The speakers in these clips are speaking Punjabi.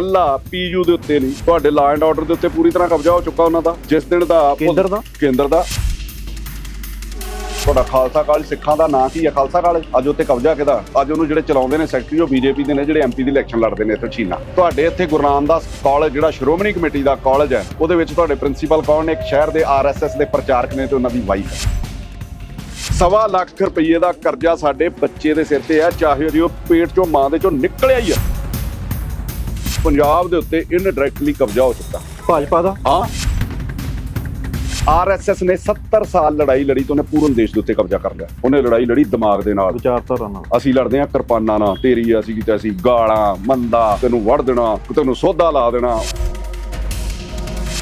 ਕੱਲਾ ਪੀਯੂ ਦੇ ਉੱਤੇ ਨਹੀਂ ਤੁਹਾਡੇ ਲਾ ਐਂਡ ਆਰਡਰ ਦੇ ਉੱਤੇ ਪੂਰੀ ਤਰ੍ਹਾਂ ਕਬਜ਼ਾ ਹੋ ਚੁੱਕਾ ਉਹਨਾਂ ਦਾ ਜਿਸ ਦਿਨ ਦਾ ਕੇਂਦਰ ਦਾ? ਕੇਂਦਰ ਦਾ। ਤੁਹਾਡਾ ਖਾਲਸਾ ਕਾਲਜ ਸਿੱਖਾਂ ਦਾ ਨਾਂ ਕੀ ਹੈ ਖਾਲਸਾ ਕਾਲਜ? ਅੱਜ ਉੱਤੇ ਕਬਜ਼ਾ ਕਿਹਦਾ? ਅੱਜ ਉਹਨੂੰ ਜਿਹੜੇ ਚਲਾਉਂਦੇ ਨੇ ਸੈਕਟਰੀ ਉਹ ਬੀਜੇਪੀ ਦੇ ਨੇ ਜਿਹੜੇ ਐਮਪੀ ਦੀ ਇਲੈਕਸ਼ਨ ਲੜਦੇ ਨੇ ਇੱਥੇ ਚੀਨਾ ਤੁਹਾਡੇ ਇੱਥੇ ਗੁਰੂ ਰਾਮਦਾਸ ਕਾਲਜ ਜਿਹੜਾ ਸ਼੍ਰੋਮਣੀ ਕਮੇਟੀ ਦਾ ਕਾਲਜ ਹੈ ਉਹਦੇ ਵਿੱਚ ਤੁਹਾਡੇ ਪ੍ਰਿੰਸੀਪਲ ਕੌਣ ਨੇ? ਇੱਕ ਸ਼ਹਿਰ ਦੇ ਆਰਐਸਐਸ ਦੇ ਪ੍ਰਚਾਰਕ ਨੇ ਤੇ ਉਹਨਾਂ ਦੀ ਵਾਈਫ ਹੈ। ਸਵਾ ਲੱਖ ਰੁਪਏ ਦਾ ਕਰਜ਼ਾ ਸਾਡੇ ਬੱਚੇ ਦੇ ਸਿਰ ਤੇ ਹੈ ਚਾਹੇ ਉਹ ਪੇਟ ਚੋਂ ਮਾਂ ਦੇ ਚੋਂ ਨਿਕਲਿਆ ਹੀ ਆ। ਪੰਜਾਬ ਦੇ ਉੱਤੇ ਇਨਡਾਇਰੈਕਟਲੀ ਕਬਜ਼ਾ ਹੋ ਚੁੱਕਾ। ਭਾਜਪਾ ਦਾ? ਹਾਂ। ਆਰਐਸਐਸ ਨੇ 70 ਸਾਲ ਲੜਾਈ ਲੜੀ ਤੇ ਉਹਨੇ ਪੂਰਨ ਦੇਸ਼ ਦੇ ਉੱਤੇ ਕਬਜ਼ਾ ਕਰ ਲਿਆ। ਉਹਨੇ ਲੜਾਈ ਲੜੀ ਦਿਮਾਗ ਦੇ ਨਾਲ। ਵਿਚਾਰਧਾਰਾ ਨਾਲ। ਅਸੀਂ ਲੜਦੇ ਆ ਕਿਰਪਾਨਾਂ ਨਾਲ। ਤੇਰੀ ਅਸੀਂ ਕੀਤਾ ਸੀ ਗਾਲਾਂ ਮੰਦਾ ਤੈਨੂੰ ਵੜ ਦੇਣਾ ਤੈਨੂੰ ਸੋਧਾ ਲਾ ਦੇਣਾ।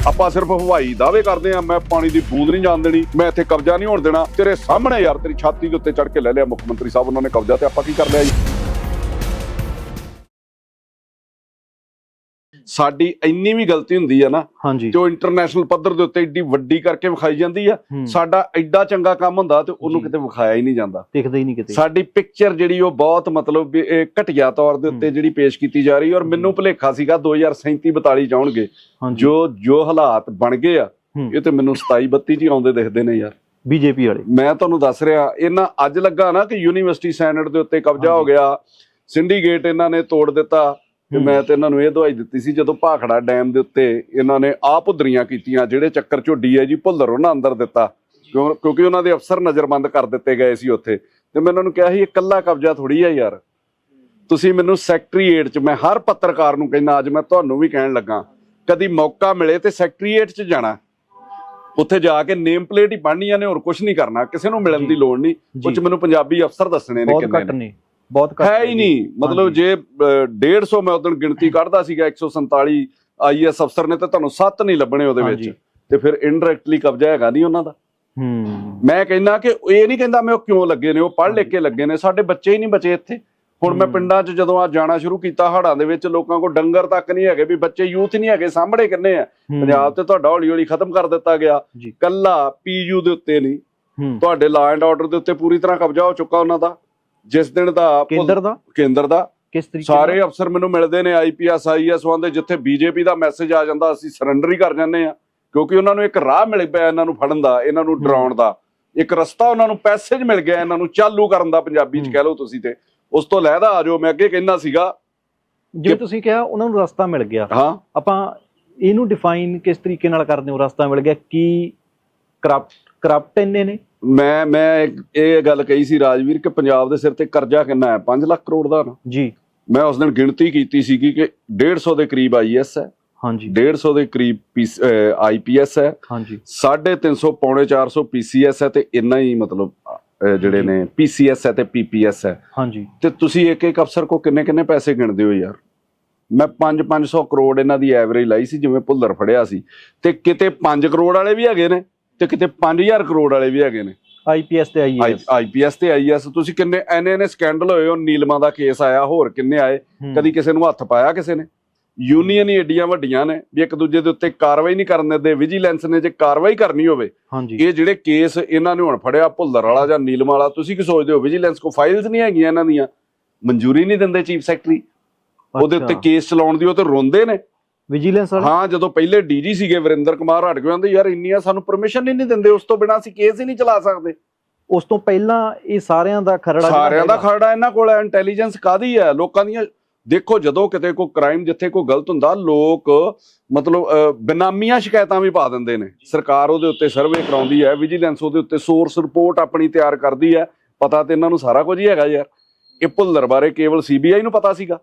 ਆਪਾਂ ਸਿਰਫ ਹਵਾਈ ਦਾਅਵੇ ਕਰਦੇ ਆ ਮੈਂ ਪਾਣੀ ਦੀ ਬੂੰਦ ਨਹੀਂ ਜਾਣ ਦੇਣੀ ਮੈਂ ਇੱਥੇ ਕਬਜ਼ਾ ਨਹੀਂ ਹੋਣ ਦੇਣਾ। ਤੇਰੇ ਸਾਹਮਣੇ ਯਾਰ ਤੇਰੀ ਛਾਤੀ ਦੇ ਉੱਤੇ ਚੜ ਕੇ ਲੈ ਲਿਆ ਮੁੱਖ ਮੰਤਰੀ ਸਾਹਿਬ ਉਹਨਾਂ ਨੇ ਕਬਜ਼ਾ ਤੇ ਆਪਾਂ ਕੀ ਕਰ ਲਿਆ ਜੀ? ਸਾਡੀ ਇੰਨੀ ਵੀ ਗਲਤੀ ਹੁੰਦੀ ਆ ਨਾ ਜੋ ਇੰਟਰਨੈਸ਼ਨਲ ਪੱਧਰ ਦੇ ਉੱਤੇ ਏਡੀ ਵੱਡੀ ਕਰਕੇ ਵਿਖਾਈ ਜਾਂਦੀ ਆ। ਸਾਡਾ ਐਡਾ ਚੰਗਾ ਕੰਮ ਹੁੰਦਾ ਤੇ ਉਹਨੂੰ ਜੀ। ਕਿਤੇ ਵਿਖਾਇਆ ਹੀ ਨਹੀਂ ਜਾਂਦਾ ਦਿਖਦਾ ਹੀ ਨਹੀਂ ਕਿਤੇ ਸਾਡੀ ਪਿਕਚਰ ਜਿਹੜੀ ਉਹ ਬਹੁਤ ਮਤਲਬ ਘਟੀਆ ਤੌਰ ਦੇ ਉੱਤੇ। ਜਿਹੜੀ ਪੇਸ਼ ਕੀਤੀ ਜਾ ਰਹੀ ਔਰ ਮੈਨੂੰ ਭੁਲੇਖਾ ਸੀਗਾ 2037 42 ਜਾਉਣਗੇ ਹਾਂਜੀ ਜੋ ਜੋ ਹਾਲਾਤ ਬਣ ਗਏ ਆ। ਇਹ ਤੇ ਮੈਨੂੰ 27 32 ਚ ਹੀ ਆਉਂਦੇ ਦਿਖਦੇ ਨੇ ਯਾਰ ਬੀਜੇਪੀ ਵਾਲੇ ਮੈਂ ਤੁਹਾਨੂੰ ਦੱਸ ਰਿਹਾ ਇਹਨਾਂ ਅੱਜ ਲੱਗਾ ਨਾ ਕਿ ਯੂਨੀਵਰਸਿਟੀ ਸੈਨੇਟ ਦੇ ਉੱਤੇ ਕਬਜ਼ਾ ਹੋ। ਗਿਆ ਸਿੰਡੀਕੇਟ ਇਹਨਾਂ ਨੇ ਤੋੜ ਦਿੱਤਾ ਹੂੰ। ਮੈਂ ਤੇ ਇਹਨਾਂ ਨੂੰ ਇਹ ਦਵਾਈ ਦਿੱਤੀ ਸੀ ਜਦੋਂ ਭਾਖੜਾ ਡੈਮ ਦੇ ਉੱਤੇ ਇਹਨਾਂ ਨੇ ਆਪ ਉਧਰੀਆਂ ਕੀਤੀਆਂ ਜਿਹੜੇ ਚੱਕਰ ਚੋਂ ਡੀਆਈਜੀ ਭੁੱਲਰ ਉਹਨਾਂ ਅੰਦਰ ਦਿੱਤਾ ਕਿਉਂ- ਕਿਉਂਕਿ ਉਹਨਾਂ ਦੇ ਅਫਸਰ ਨਜ਼ਰਬੰਦ ਕਰ ਦਿੱਤੇ ਗਏ ਸੀ ਉੱਥੇ ਤੇ ਮੈਂ ਉਹਨਾਂ ਨੂੰ ਕਿਹਾ ਸੀ ਇਹ ਕੱਲਾ ਕਬਜ਼ਾ ਥੋੜੀ ਆ ਯਾਰ ਤੁਸੀਂ ਮੈਨੂੰ ਸੈਕਟਰੀਏਟ 'ਚ ਮੈਂ ਹਰ ਪੱਤਰਕਾਰ ਨੂੰ ਕਹਿੰਦਾ ਅੱਜ ਮੈਂ ਤੁਹਾਨੂੰ ਵੀ ਕਹਿਣ ਲੱਗਾ ਕਦੀ ਮੌਕਾ ਮਿਲੇ ਤੇ ਸੈਕਟਰੀਏਟ 'ਚ ਜਾਣਾ ਉੱਥੇ ਜਾ ਕੇ ਨੇਮ ਪਲੇਟ ਹੀ ਪੜ੍ਹਨੀ ਆ ਨੇ ਹੋਰ ਕੁਝ ਨਹੀਂ ਕਰਨਾ ਕਿਸੇ ਨੂੰ ਮਿਲਣ। ਦੀ ਲੋੜ ਨਹੀਂ। ਕੁਝ ਮੈਨੂੰ ਪੰਜਾਬੀ ਅਫਸਰ ਦੱਸਣੇ ਨੇ ਬਹੁਤ ਕਿੰਨੇ ਨੇ ਬਹੁਤ ਘੱਟ ਹੈ ਹੀ। ਨਹੀਂ। ਮਤਲਬ। ਜੇ ਅਹ, 150 ਮੈਂ ਉਦੋਂ ਗਿਣਤੀ ਕੱਢਦਾ ਸੀਗਾ 147 ਆਈਐਸ ਅਫਸਰ ਨੇ ਤੇ ਤੁਹਾਨੂੰ 7 ਨਹੀਂ ਲੱਭਣੇ ਉਹਦੇ ਵਿੱਚ। ਤੇ ਫਿਰ ਇਨਡਾਇਰੈਕਟਲੀ ਕਬਜ਼ਾ ਹੈਗਾ ਨਹੀਂ ਉਹਨਾਂ ਦਾ। ਹੂੰ। ਮੈਂ ਕਹਿੰਦਾ ਕਿ ਇਹ ਨਹੀਂ ਕਹਿੰਦਾ ਮੈਂ ਉਹ ਕਿਉਂ ਲੱਗੇ ਨੇ ਉਹ ਪੜ੍ਹ ਲਿਖ ਕੇ ਲੱਗੇ ਨੇ ਸਾਡੇ ਬੱਚੇ ਹੀ ਨਹੀਂ ਬਚੇ ਇੱਥੇ। ਹੁਣ ਮੈਂ। ਪਿੰਡਾਂ 'ਚ ਜਦੋਂ ਆ ਜਾਣਾ ਸ਼ੁਰੂ ਕੀਤਾ ਹੜਾਂ ਦੇ ਵਿੱਚ ਲੋਕਾਂ ਕੋਲ ਡੰਗਰ ਤੱਕ ਨਹੀਂ ਹੈਗੇ ਵੀ ਬੱਚੇ ਯੂਥ ਨਹੀਂ ਹੈਗੇ ਸਾਹਮਣੇ ਕਿੰਨੇ ਆ। ਪੰਜਾਬ ਤੇ ਤੁਹਾਡਾ ਹੌਲੀ ਹੌਲੀ ਖਤਮ ਕਰ ਦਿੱਤਾ ਗਿਆ। ਕੱਲਾ ਪੀਯੂ ਦੇ ਉੱਤੇ ਨਹੀਂ। ਤੁਹਾਡੇ ਲਾ ਐਂਡ ਆਰਡਰ ਦੇ ਉੱਤੇ ਪੂਰੀ ਤਰ੍ਹਾਂ ਕਬਜ਼ਾ ਹੋ ਚੁੱਕਾ ਉਹਨਾਂ ਦਾ। ਜਿਸ ਦਿਨ ਦਾ ਕੇਂਦਰ ਦਾ? ਕੇਂਦਰ ਦਾ। ਕਿਸ ਤਰੀਕੇ ਸਾਰੇ ਅਫਸਰ ਮੈਨੂੰ ਮਿਲਦੇ ਨੇ ਆਈਪੀਐਸ ਆਈਐਸ ਦੇ ਜਿੱਥੇ ਬੀਜੇਪੀ ਦਾ ਮੈਸੇਜ ਆ ਜਾਂਦਾ ਅਸੀਂ ਸਰੈਂਡਰ ਹੀ ਕਰ ਜਾਂਦੇ ਆ ਕਿਉਂਕਿ ਉਹਨਾਂ ਨੂੰ ਇੱਕ ਰਾਹ ਮਿਲ ਪਿਆ ਇਹਨਾਂ ਨੂੰ ਫੜਨ ਦਾ ਇਹਨਾਂ ਨੂੰ ਡਰਾਉਣ ਦਾ। ਇੱਕ ਰਸਤਾ ਉਹਨਾਂ ਨੂੰ ਪੈਸੇਜ ਮਿਲ ਗਿਆ ਇਹਨਾਂ ਨੂੰ ਚਾਲੂ ਕਰਨ ਦਾ ਪੰਜਾਬੀ ਚ। ਕਹਿ ਲਓ ਤੁਸੀਂ ਤੇ। ਉਸ ਤੋਂ ਲਹਿਦਾ ਆ ਜਾਓ ਮੈਂ ਅੱਗੇ ਕਹਿੰਦਾ ਸੀਗਾ ਜਿਵੇਂ ਤੁਸੀਂ ਕਿਹਾ ਉਹਨਾਂ ਨੂੰ ਰਸਤਾ ਮਿਲ ਗਿਆ। ਹਾਂ। ਆਪਾਂ ਇਹਨੂੰ ਡਿਫਾਈਨ ਕਿਸ ਤਰੀਕੇ ਨਾਲ ਕਰਦੇ ਹੋ ਰਸਤਾ ਮਿਲ ਗਿਆ ਕੀ ਕਰਪਟ ਕਰਪਟ ਇੰਨੇ ਨੇ? ਮੈਂ ਮੈਂ ਇਹ ਗੱਲ ਕਹੀ ਸੀ ਰਾਜਵੀਰ ਕਿ ਪੰਜਾਬ ਦੇ ਸਿਰ ਤੇ ਕਰਜ਼ਾ ਕਿੰਨਾ ਹੈ? 5 ਲੱਖ ਕਰੋੜ ਦਾ ਨਾ। ਜੀ। ਮੈਂ ਉਸ ਦਿਨ ਗਿਣਤੀ ਕੀਤੀ ਸੀਗੀ ਕਿ 150 ਦੇ ਕਰੀਬ ਆਈਐਸ ਹੈ। ਹਾਂਜੀ। 150 ਦੇ ਕਰੀਬ ਆਈਪੀਐਸ ਹੈ। ਹਾਂਜੀ। 350 ਪੌਣੇ 400 ਪੀਸੀਐਸ ਹੈ ਤੇ ਇੰਨਾ ਹੀ ਮਤਲਬ ਜਿਹੜੇ ਨੇ ਪੀਸੀਐਸ ਹੈ ਤੇ ਪੀਪੀਐਸ ਹੈ। ਹਾਂਜੀ। ਤੇ ਤੁਸੀਂ ਇੱਕ ਇੱਕ ਅਫਸਰ ਕੋ ਕਿੰਨੇ ਕਿੰਨੇ ਪੈਸੇ ਗਿਣਦੇ ਹੋ ਯਾਰ? ਮੈਂ 5-500 ਕਰੋੜ ਇਹਨਾਂ ਦੀ ਐਵਰੇਜ ਲਾਈ ਸੀ ਜਿਵੇਂ ਭੁੱਲਰ ਫੜਿਆ ਸੀ। ਤੇ ਕਿਤੇ 5 ਕਰੋੜ ਵਾਲੇ ਵੀ ਹੈਗੇ ਨੇ? ਤੇ ਕਿਤੇ 5000 ਕਰੋੜ ਵਾਲੇ ਵੀ ਹੈਗੇ ਨੇ। ਆਈਪੀਐਸ ਤੇ ਆਈਏਐਸ ਆਈਪੀਐਸ ਤੇ ਆਈਐਸ ਤੁਸੀਂ ਕਿੰਨੇ ਐਨੇ ਐਨੇ ਸਕੈਂਡਲ ਹੋਏ ਉਹ ਨੀਲਮਾ ਦਾ ਕੇਸ ਆਇਆ ਹੋਰ ਕਿੰਨੇ ਆਏ? ਕਦੀ ਕਿਸੇ ਨੂੰ ਹੱਥ ਪਾਇਆ ਕਿਸੇ ਨੇ? ਯੂਨੀਅਨ ਹੀ ਏਡੀਆਂ ਵੱਡੀਆਂ ਨੇ ਵੀ ਇੱਕ ਦੂਜੇ ਦੇ ਉੱਤੇ ਕਾਰਵਾਈ ਨਹੀਂ ਕਰਨ ਦਿੰਦੇ ਵਿਜੀਲੈਂਸ ਨੇ ਜੇ ਕਾਰਵਾਈ ਕਰਨੀ ਹੋਵੇ ਇਹ ਜਿਹੜੇ ਕੇਸ ਇਹਨਾਂ ਨੇ ਹੁਣ ਫੜਿਆ ਭੁੱਲਰ ਵਾਲਾ ਜਾਂ ਨੀਲਮ ਵਾਲਾ ਤੁਸੀਂ ਕੀ ਸੋਚਦੇ ਹੋ? ਵਿਜੀਲੈਂਸ ਕੋ ਫਾਈਲਸ ਨਹੀਂ ਹੈਗੀਆਂ ਇਹਨਾਂ ਦੀਆਂ? ਮਨਜ਼ੂਰੀ ਨਹੀਂ ਦਿੰਦੇ ਚੀਫ ਸੈਕਟਰੀ? ਉਹਦੇ ਉੱਤੇ ਕੇਸ ਚਲਾਉਣ ਦੀ ਉਹ ਤੇ ਰੋਂਦੇ ਨੇ। ਵਿਜੀਲੈਂਸ ਵਾਲੇ? ਹਾਂ ਜਦੋਂ ਪਹਿਲੇ ਡੀਜੀ ਸੀਗੇ ਵਰਿੰਦਰ ਕੁਮਾਰ ਹਟ ਗਏ ਕਹਿੰਦੇ ਯਾਰ ਇੰਨੀਆਂ ਸਾਨੂੰ ਪਰਮਿਸ਼ਨ ਹੀ ਨਹੀਂ ਦਿੰਦੇ ਉਸ ਤੋਂ ਬਿਨਾਂ ਅਸੀਂ ਕੇਸ ਹੀ ਨਹੀਂ ਚਲਾ ਸਕਦੇ। ਉਸ ਤੋਂ ਪਹਿਲਾਂ ਇਹ ਸਾਰਿਆਂ ਦਾ ਖਰੜਾ ਸਾਰਿਆਂ ਦਾ ਖਰੜਾ ਇਹਨਾਂ ਕੋਲ ਹੈ ਇੰਟੈਲੀਜੈਂਸ ਕਾਦੀ ਹੈ? ਲੋਕਾਂ ਦੀਆਂ ਦੇਖੋ ਜਦੋਂ ਕਿਤੇ ਕੋਈ ਕ੍ਰਾਈਮ ਜਿੱਥੇ ਕੋਈ ਗਲਤ ਹੁੰਦਾ ਲੋਕ ਮਤਲਬ ਬੇਨਾਮੀਆਂ ਸ਼ਿਕਾਇਤਾਂ ਵੀ ਪਾ ਦਿੰਦੇ ਨੇ। ਸਰਕਾਰ ਉਹਦੇ ਉੱਤੇ ਸਰਵੇ ਕਰਾਉਂਦੀ ਹੈ ਵਿਜੀਲੈਂਸ ਉਹਦੇ ਉੱਤੇ ਸੋਰਸ ਰਿਪੋਰਟ ਆਪਣੀ ਤਿਆਰ ਕਰਦੀ ਹੈ। ਪਤਾ ਤੇ ਇਹਨਾਂ ਨੂੰ ਸਾਰਾ ਕੁਝ ਹੀ ਹੈਗਾ ਯਾਰ। ਇਹ ਭੁੱਲਰ ਬਾਰੇ ਕੇਵਲ ਸੀਬੀਆਈ ਨੂੰ ਪਤਾ ਸੀਗਾ।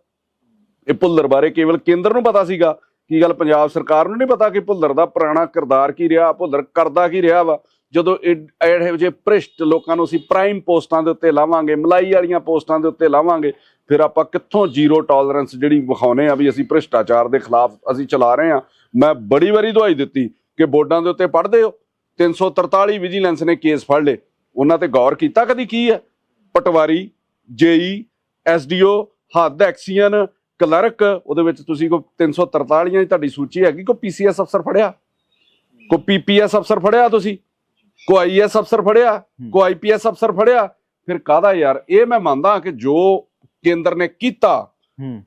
ਇਹ ਭੁੱਲਰ ਬਾਰੇ ਕੇਵਲ ਕੇਂਦਰ ਨੂੰ ਪਤਾ ਸੀਗਾ। ਕੀ ਗੱਲ ਪੰਜਾਬ ਸਰਕਾਰ ਨੂੰ ਨਹੀਂ ਪਤਾ ਕਿ ਭੁੱਲਰ ਦਾ ਪੁਰਾਣਾ ਕਿਰਦਾਰ ਕੀ ਰਿਹਾ, ਭੁੱਲਰ ਕਰਦਾ ਕੀ ਰਿਹਾ ਵਾ? ਜਦੋਂ ਇਹੋ ਜਿਹੇ ਭ੍ਰਿਸ਼ਟ ਲੋਕਾਂ ਨੂੰ ਅਸੀਂ ਪ੍ਰਾਈਮ ਪੋਸਟਾਂ ਦੇ ਉੱਤੇ ਲਾਵਾਂਗੇ, ਮਲਾਈ ਵਾਲੀਆਂ ਪੋਸਟਾਂ ਦੇ ਉੱਤੇ ਲਾਵਾਂਗੇ, ਫਿਰ ਆਪਾਂ ਕਿੱਥੋਂ ਜ਼ੀਰੋ ਟੋਲਰੈਂਸ ਜਿਹੜੀ ਵਿਖਾਉਨੇ ਆ ਵੀ ਅਸੀਂ ਭ੍ਰਿਸ਼ਟਾਚਾਰ ਦੇ ਖਿਲਾਫ ਅਸੀਂ ਚਲਾ ਰਹੇ ਆ? ਮੈਂ ਬੜੀ ਵਾਰੀ ਦਵਾਈ ਦਿੱਤੀ ਕਿ ਬੋਰਡਾਂ ਦੇ ਉੱਤੇ ਪੜ੍ਹਦੇ ਹੋ। 343 ਵਿਜੀਲੈਂਸ ਨੇ ਕੇਸ ਫੜ ਲਏ। ਉਹਨਾਂ ਤੇ ਗੌਰ ਕੀਤਾ ਕਦੀ ਕੀ ਹੈ? ਪਟਵਾਰੀ, ਜੇਈ, ਐਸਡੀਓ, ਹੱਦ ਐਕਸੀਅਨ ਕਲਰਕ ਉਹਦੇ ਵਿੱਚ ਤੁਸੀਂ ਕੋ 343 ਦੀ ਤੁਹਾਡੀ ਸੂਚੀ ਹੈਗੀ ਕੋ ਪੀਸੀਐਸ ਅਫਸਰ ਫੜਿਆ? ਕੋ ਪੀਪੀਐਸ ਅਫਸਰ ਫੜਿਆ ਤੁਸੀਂ? ਕੋ ਆਈਐਸ ਅਫਸਰ ਫੜਿਆ? ਕੋ ਆਈਪੀਐਸ ਅਫਸਰ ਫੜਿਆ? ਫਿਰ ਕਾਹਦਾ ਯਾਰ? ਇਹ ਮੈਂ ਮੰਨਦਾ ਕਿ ਜੋ ਕੇਂਦਰ ਨੇ ਕੀਤਾ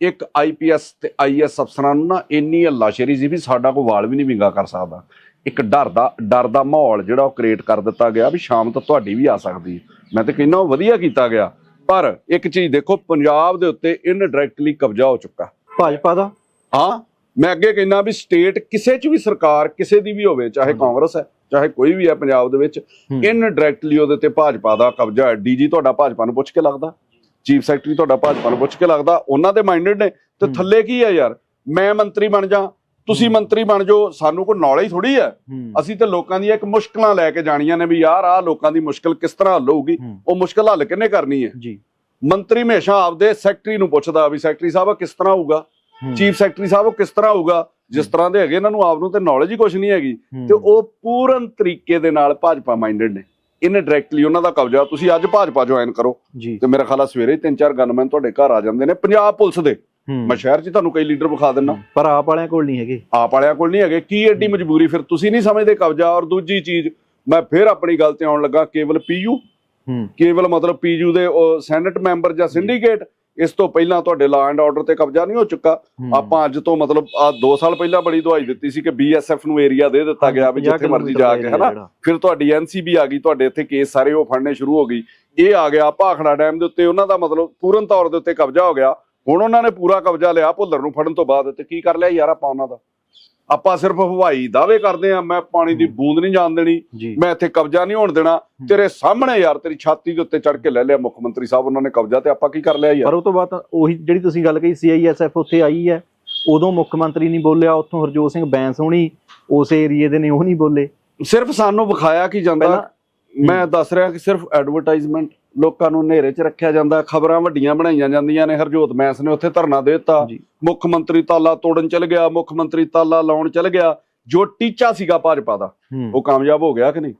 ਇੱਕ ਆਈਪੀਐਸ ਤੇ ਆਈਐਸ ਅਫਸਰਾਂ ਨੂੰ ਨਾ ਇੰਨੀ ਹੱਲਾਸ਼ੇਰੀ ਸੀ ਵੀ ਸਾਡਾ ਕੋਈ ਵਾਲ ਵੀ ਨਹੀਂ ਵਿੰਗਾ ਕਰ ਸਕਦਾ। ਇੱਕ ਡਰ ਦਾ ਡਰ ਦਾ ਮਾਹੌਲ ਜਿਹੜਾ ਉਹ ਕ੍ਰੀਏਟ ਕਰ ਦਿੱਤਾ ਗਿਆ ਵੀ ਸ਼ਾਮ ਤੱਕ ਤੁਹਾਡੀ ਵੀ ਆ ਸਕਦੀ ਮੈਂ ਤਾਂ ਕਹਿੰਦਾ ਉਹ ਵਧੀਆ ਕੀਤਾ ਗਿਆ। ਪਰ ਇੱਕ ਚੀਜ਼ ਦੇਖੋ ਪੰਜਾਬ ਦੇ ਉੱਤੇ ਇਨਡਾਇਰੈਕਟਲੀ ਕਬਜ਼ਾ ਹੋ ਚੁੱਕਾ। ਭਾਜਪਾ ਦਾ? ਹਾਂ ਮੈਂ ਅੱਗੇ ਕਹਿੰਦਾ ਵੀ ਸਟੇਟ ਕਿਸੇ 'ਚ ਵੀ ਸਰਕਾਰ ਕਿਸੇ ਦੀ ਵੀ ਹੋਵੇ ਚਾਹੇ ਕਾਂਗਰਸ ਹੈ ਚਾਹੇ ਕੋਈ ਵੀ ਹੈ ਪੰਜਾਬ ਦੇ ਵਿੱਚ। ਇਨਡਾਇਰੈਕਟਲੀ ਉਹਦੇ ਤੇ ਭਾਜਪਾ ਦਾ ਕਬਜ਼ਾ ਹੈ। ਡੀਜੀ ਤੁਹਾਡਾ ਭਾਜਪਾ ਨੂੰ ਪੁੱਛ ਕੇ ਲੱਗਦਾ ਚੀਫ ਸੈਕਟਰੀ ਤੁਹਾਡਾ ਭਾਜਪਾ ਨੂੰ ਪੁੱਛ ਕੇ ਲੱਗਦਾ ਉਹਨਾਂ ਦੇ ਮਾਈਂਡਡ ਨੇ। ਤੇ। ਥੱਲੇ ਕੀ ਹੈ ਯਾਰ? ਮੈਂ ਮੰਤਰੀ ਬਣ ਜਾ ਤੁਸੀਂ ਮੰਤਰੀ ਬਣ ਜਾਓ ਸਾਨੂੰ ਕੋਈ ਨੌਲੇਜ ਥੋੜੀ ਹੈ। ਅਸੀਂ ਤੇ ਲੋਕਾਂ ਦੀਆਂ ਇੱਕ ਮੁਸ਼ਕਲਾਂ ਲੈ ਕੇ ਜਾਣੀਆਂ ਨੇ ਵੀ ਯਾਰ ਆਹ ਲੋਕਾਂ ਦੀ ਮੁਸ਼ਕਲ ਕਿਸ ਤਰ੍ਹਾਂ ਹੱਲ ਹੋਊਗੀ। ਉਹ ਮੁਸ਼ਕਲ ਹੱਲ ਕਿੰਨੇ ਕਰਨੀ ਹੈ? ਜੀ। ਮੰਤਰੀ ਹਮੇਸ਼ਾ ਆਪਦੇ ਸੈਕਟਰੀ ਨੂੰ ਪੁੱਛਦਾ ਵੀ ਸੈਕਟਰੀ ਸਾਹਿਬ ਕਿਸ ਤਰ੍ਹਾਂ ਹੋਊਗਾ। ਚੀਫ ਸੈਕਟਰੀ ਸਾਹਿਬ ਉਹ ਕਿਸ ਤਰ੍ਹਾਂ ਹੋਊਗਾ? ਜਿਸ ਤਰ੍ਹਾਂ ਦੇ ਹੈਗੇ ਇਹਨਾਂ ਨੂੰ ਆਪ ਨੂੰ ਤੇ ਨੌਲੇਜ ਹੀ ਕੁਝ ਨਹੀਂ ਹੈਗੀ। ਤੇ ਉਹ ਪੂਰਨ ਤਰੀਕੇ ਦੇ ਨਾਲ ਭਾਜਪਾ ਮਾਈਂਡਡ ਨੇ। ਇਨ ਡਾਇਰੈਕਟਲੀ ਉਹਨਾਂ ਦਾ ਕਬਜ਼ਾ ਤੁਸੀਂ ਅੱਜ ਭਾਜਪਾ ਜੁਆਇਨ ਕਰੋ। ਤੇ ਮੇਰਾ ਖਿਆਲ ਆ ਸਵੇਰੇ ਤਿੰਨ ਚਾਰ ਗਨਮੈਨ ਤੁਹਾਡੇ ਘਰ ਆ ਜਾਂਦੇ ਨੇ ਪੰਜਾਬ ਪੁਲਿਸ ਦੇ। ਮੈਂ ਸ਼ਹਿਰ 'ਚ ਤੁਹਾਨੂੰ ਕਈ ਲੀਡਰ ਵਿਖਾ ਦਿੰਨਾ ਪਰ ਆਪ ਵਾਲਿਆਂ ਕੋਲ ਨਹੀਂ ਹੈਗੇ। ਆਪ ਵਾਲਿਆਂ ਕੋਲ ਨਹੀਂ ਹੈਗੇ। ਕੀ ਐਡੀ ਮਜਬੂਰੀ? ਫਿਰ ਤੁਸੀਂ ਨਹੀਂ ਸਮਝਦੇ ਕਬਜ਼ਾ। ਔਰ ਦੂਜੀ ਚੀਜ਼ ਮੈਂ ਫਿਰ ਆਪਣੀ ਗੱਲ ਤੇ ਆਉਣ ਲੱਗਾ ਕੇਵਲ ਪੀਯੂ। ਹੂੰ। ਕੇਵਲ ਮਤਲਬ ਪੀਯੂ ਦੇ ਸੈਨੇਟ ਮੈਂਬਰ ਜਾਂ ਸਿੰਡੀਕੇਟ ਇਸ ਤੋਂ ਪਹਿਲਾਂ ਤੁਹਾਡੇ ਲਾ ਐਂਡ ਆਰਡਰ ਤੇ ਕਬਜ਼ਾ ਨਹੀਂ ਹੋ ਚੁੱਕਾ। ਆਪਾਂ ਅੱਜ ਤੋਂ ਮਤਲਬ ਆ 2 ਸਾਲ ਪਹਿਲਾਂ ਬੜੀ ਦਵਾਈ ਦਿੱਤੀ ਸੀ ਕਿ ਬੀਐਸਐਫ ਨੂੰ ਏਰੀਆ ਦੇ ਦਿੱਤਾ ਗਿਆ ਵੀ ਜਿੱਥੇ ਮਰਜ਼ੀ ਜਾ ਕੇ ਹਨਾ। ਫਿਰ ਤੁਹਾਡੀ ਐਨਸੀਬੀ ਆ ਗਈ ਤੁਹਾਡੇ ਇੱਥੇ ਕੇਸ ਸਾਰੇ ਉਹ ਫੜਨੇ ਸ਼ੁਰੂ ਹੋ ਗਈ। ਇਹ ਆ ਗਿਆ ਭਾਖੜਾ ਡੈਮ ਦੇ ਉੱਤੇ ਉਹਨਾਂ ਦਾ ਮਤਲਬ ਪੂਰਨ ਤੌਰ ਦੇ ਉੱਤੇ ਕਬਜ਼ਾ ਹੋ ਗਿਆ। ਹੁਣ ਉਹਨਾਂ ਨੇ ਪੂਰਾ ਕਬਜ਼ਾ ਲਿਆ ਭੁੱਲਰ ਨੂੰ ਫੜਨ ਤੋਂ ਬਾਅਦ ਤੇ ਕੀ ਕਰ ਲਿਆ ਯਾਰ ਆਪਾਂ ਉਹਨਾਂ ਦਾ? ਆਪਾਂ ਸਿਰਫ ਹਵਾਈ ਦਾਅਵੇ ਕਰਦੇ ਆ ਮੈਂ ਪਾਣੀ ਦੀ ਬੂੰਦ ਨਹੀਂ ਜਾਣ ਦੇਣੀ ਮੈਂ ਇੱਥੇ ਕਬਜ਼ਾ ਨਹੀਂ ਹੋਣ ਦੇਣਾ। ਤੇਰੇ ਸਾਹਮਣੇ ਯਾਰ ਤੇਰੀ ਛਾਤੀ ਦੇ ਉੱਤੇ ਚੜ ਕੇ ਲੈ ਲਿਆ ਮੁੱਖ ਮੰਤਰੀ ਸਾਹਿਬ ਉਹਨਾਂ ਨੇ ਕਬਜ਼ਾ ਤੇ ਆਪਾਂ ਕੀ ਕਰ ਲਿਆ ਯਾਰ? ਪਰ ਉਹ ਤੋਂ ਬਾਅਦ ਉਹੀ ਜਿਹੜੀ ਤੁਸੀਂ ਗੱਲ ਕਹੀ ਸੀਆਈਐਸਐਫ ਉੱਥੇ ਆਈ ਹੈ। ਉਦੋਂ ਮੁੱਖ ਮੰਤਰੀ ਨਹੀਂ ਬੋਲਿਆ ਉੱਥੋਂ ਹਰਜੋਤ ਸਿੰਘ ਬੈਂਸ ਹੋਣੀ ਉਸ ਏਰੀਏ ਦੇ ਨੇ ਉਹ ਨਹੀਂ ਬੋਲੇ। ਸਿਰਫ ਸਾਨੂੰ ਵਿਖਾਇਆ ਕੀ ਜਾਂਦਾ। ਮੈਂ ਦੱਸ ਰਿਹਾ ਕਿ ਸਿਰਫ ਐਡਵਰਟਾਈਜ਼ਮੈਂਟ ਲੋਕਾਂ ਨੂੰ ਹਨੇਰੇ 'ਚ ਰੱਖਿਆ ਜਾਂਦਾ ਖਬਰਾਂ ਵੱਡੀਆਂ ਬਣਾਈਆਂ ਜਾਂਦੀਆਂ ਨੇ। ਹਰਜੋਤ ਮੈਂਸ ਨੇ ਉੱਥੇ ਧਰਨਾ ਦੇ ਦਿੱਤਾ। ਮੁੱਖ ਮੰਤਰੀ ਤਾਲਾ ਤੋੜਨ ਚਲ ਗਿਆ ਮੁੱਖ ਮੰਤਰੀ ਤਾਲਾ ਲਾਉਣ ਚਲ ਗਿਆ। ਜੋ ਟੀਚਾ ਸੀਗਾ ਭਾਜਪਾ ਦਾ ਉਹ ਕਾਮਯਾਬ ਹੋ ਗਿਆ ਕਿ ਨਹੀਂ।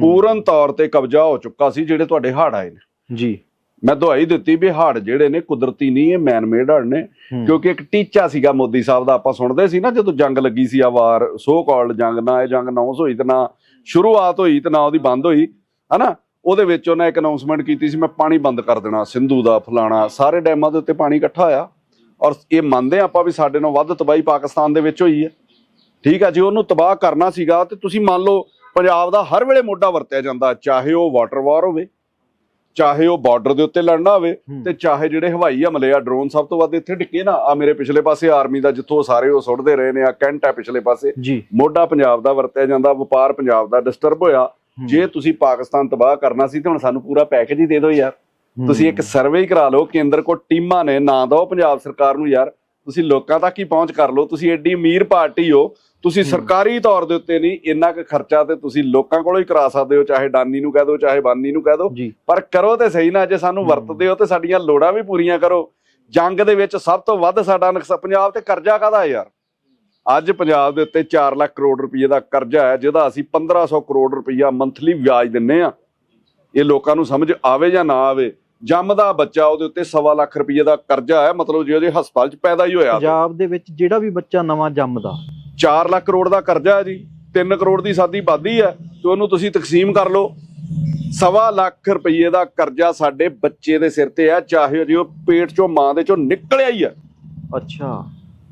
ਪੂਰਨ ਤੌਰ ਤੇ ਕਬਜ਼ਾ ਹੋ ਚੁੱਕਾ ਸੀ ਜਿਹੜੇ ਤੁਹਾਡੇ ਹੜ੍ਹ ਆਏ ਨੇ। ਜੀ। ਮੈਂ ਦਵਾਈ ਦਿੱਤੀ ਵੀ ਹੜ੍ਹ ਜਿਹੜੇ ਨੇ ਕੁਦਰਤੀ ਨਹੀਂ ਇਹ ਮੈਨ ਮੇਡ ਹੜ੍ਹ ਨੇ। ਕਿਉਂਕਿ ਇੱਕ ਟੀਚਾ ਸੀਗਾ ਮੋਦੀ ਸਾਹਿਬ ਦਾ ਆਪਾਂ ਸੁਣਦੇ ਸੀ ਨਾ ਜਦੋਂ ਜੰਗ ਲੱਗੀ ਸੀ ਆ ਵਾਰ ਸੋ ਕਾਲਡ ਜੰਗ ਨਾ ਇਹ ਜੰਗ ਅਨਾਉਂਸ ਹੋਈ ਤੇ ਨਾ ਸ਼ੁਰੂਆਤ ਹੋਈ ਤੇ ਨਾ ਉਹਦੀ ਬੰਦ ਹੋਈ ਹਨਾ? ਉਹਦੇ ਵਿੱਚ ਉਹਨੇ ਇੱਕ ਅਨਾਉਂਸਮੈਂਟ ਕੀਤੀ ਸੀ ਮੈਂ ਪਾਣੀ ਬੰਦ ਕਰ ਦੇਣਾ ਸਿੰਧੂ ਦਾ ਫਲਾਣਾ ਸਾਰੇ ਡੈਮਾਂ ਦੇ ਉੱਤੇ ਪਾਣੀ ਇਕੱਠਾ ਹੋਇਆ। ਔਰ ਇਹ ਮੰਨਦੇ ਆਪਾਂ ਵੀ ਸਾਡੇ ਨਾਲੋਂ ਵੱਧ ਤਬਾਹੀ ਪਾਕਿਸਤਾਨ ਦੇ ਵਿੱਚ ਹੋਈ ਹੈ। ਠੀਕ ਹੈ ਜੇ ਉਹਨੂੰ ਤਬਾਹ ਕਰਨਾ ਸੀਗਾ ਤੇ ਤੁਸੀਂ ਮੰਨ ਲਓ ਪੰਜਾਬ ਦਾ ਹਰ ਵੇਲੇ ਮੋਢਾ ਵਰਤਿਆ ਜਾਂਦਾ ਚਾਹੇ ਉਹ ਵਾਟਰ ਵਾਰ ਹੋਵੇ ਚਾਹੇ ਉਹ ਬਾਰਡਰ ਦੇ ਉੱਤੇ ਲੜਨਾ ਹੋਵੇ। ਤੇ ਚਾਹੇ ਜਿਹੜੇ ਹਵਾਈ ਹਮਲੇ ਆ ਡਰੋਨ ਸਭ ਤੋਂ ਵੱਧ ਇੱਥੇ ਡਿੱਕੇ ਨਾ। ਆ ਮੇਰੇ ਪਿਛਲੇ ਪਾਸੇ ਆਰਮੀ ਦਾ ਜਿੱਥੋਂ ਸਾਰੇ ਉਹ ਸੁੱਟਦੇ ਰਹੇ ਨੇ ਆ ਕੈਂਟ ਆ ਪਿਛਲੇ ਪਾਸੇ। ਮੋਢਾ ਪੰਜਾਬ ਦਾ ਵਰਤਿਆ ਜਾਂਦਾ ਵਪਾਰ ਪੰਜਾਬ ਦਾ ਡਿਸਟਰਬ ਹੋਇਆ। ਜੇ ਤੁਸੀਂ ਪਾਕਿਸਤਾਨ ਤਬਾਹ ਕਰਨਾ ਸੀ ਤੇ ਹੁਣ ਸਾਨੂੰ ਪੂਰਾ ਪੈਕੇਜ ਹੀ ਦੇ ਦਿਓ ਯਾਰ। ਤੁਸੀਂ ਇੱਕ ਸਰਵੇ ਹੀ ਕਰਾ ਲਓ ਕੇਂਦਰ ਕੋਲ ਟੀਮਾਂ ਨੇ ਨਾ ਦਿਓ ਪੰਜਾਬ ਸਰਕਾਰ ਨੂੰ ਯਾਰ। ਤੁਸੀਂ ਲੋਕਾਂ ਤੱਕ ਹੀ ਪਹੁੰਚ ਕਰ ਲਓ। ਤੁਸੀਂ ਐਡੀ ਅਮੀਰ ਪਾਰਟੀ ਹੋ। ਤੁਸੀਂ ਸਰਕਾਰੀ ਤੌਰ ਦੇ ਉੱਤੇ ਨਹੀਂ ਇੰਨਾ ਕੁ ਖਰਚਾ ਤੇ ਤੁਸੀਂ ਲੋਕਾਂ ਕੋਲੋਂ ਹੀ ਕਰਾ ਸਕਦੇ ਹੋ ਚਾਹੇ ਡਾਨੀ ਨੂੰ ਕਹਿ ਦਿਓ ਚਾਹੇ ਬਾਨੀ ਨੂੰ ਕਹਿ ਦਿਓ। ਪਰ ਕਰੋ ਤੇ ਸਹੀ ਨਾ ਜੇ ਸਾਨੂੰ ਵਰਤਦੇ ਹੋ ਤੇ ਸਾਡੀਆਂ ਲੋੜਾਂ ਵੀ ਪੂਰੀਆਂ ਕਰੋ। ਜੰਗ ਦੇ ਵਿੱਚ ਸਭ ਤੋਂ ਵੱਧ ਸਾਡਾ ਨੁਕਸਾ ਪੰਜਾਬ ਤੇ ਕਰਜ਼ਾ ਕਾਹਦਾ ਹੈ ਯਾਰ? ਅੱਜ ਪੰਜਾਬ ਦੇ ਉੱਤੇ 4 ਲੱਖ ਕਰੋੜ ਰੁਪਏ ਦਾ ਕਰਜ਼ਾ ਹੈ ਜਿਹਦਾ ਅਸੀਂ 1500 ਕਰੋੜ ਰੁਪਈਆ ਮੰਥਲੀ ਵਿਆਜ ਦਿੰਨੇ ਆ। ਇਹ ਲੋਕਾਂ ਨੂੰ ਸਮਝ ਆਵੇ ਜਾਂ ਨਾ ਆਵੇ ਜੰਮਦਾ ਬੱਚਾ ਉਹਦੇ ਉੱਤੇ ਸਵਾ ਲੱਖ ਰੁਪਏ ਦਾ ਕਰਜ਼ਾ ਹੈ ਮਤਲਬ ਜੇ ਉਹਦੇ ਹਸਪਤਾਲ 'ਚ ਪੈਦਾ ਹੀ ਹੋਇਆ। ਪੰਜਾਬ ਦੇ ਵਿੱਚ ਜਿਹੜਾ ਵੀ ਬੱਚਾ ਨਵਾਂ ਜੰਮਦਾ। 4 ਲੱਖ ਕਰੋੜ ਦਾ ਕਰਜ਼ਾ ਹੈ ਜੀ 3 ਕਰੋੜ ਦੀ ਸਾਦੀ ਬਾਦੀ ਹੈ ਤੇ ਉਹਨੂੰ ਤੁਸੀਂ ਤਕਸੀਮ ਕਰ ਲਓ। ਸਵਾ ਲੱਖ ਰੁਪਏ ਦਾ ਕਰਜ਼ਾ ਸਾਡੇ ਬੱਚੇ ਦੇ ਸਿਰ ਤੇ ਹੈ ਚਾਹੇ ਜੀ ਉਹ ਪੇਟ ਚੋਂ ਮਾਂ ਦੇ ਚੋਂ ਨਿਕਲਿਆ ਹੀ ਹੈ। ਅੱਛਾ।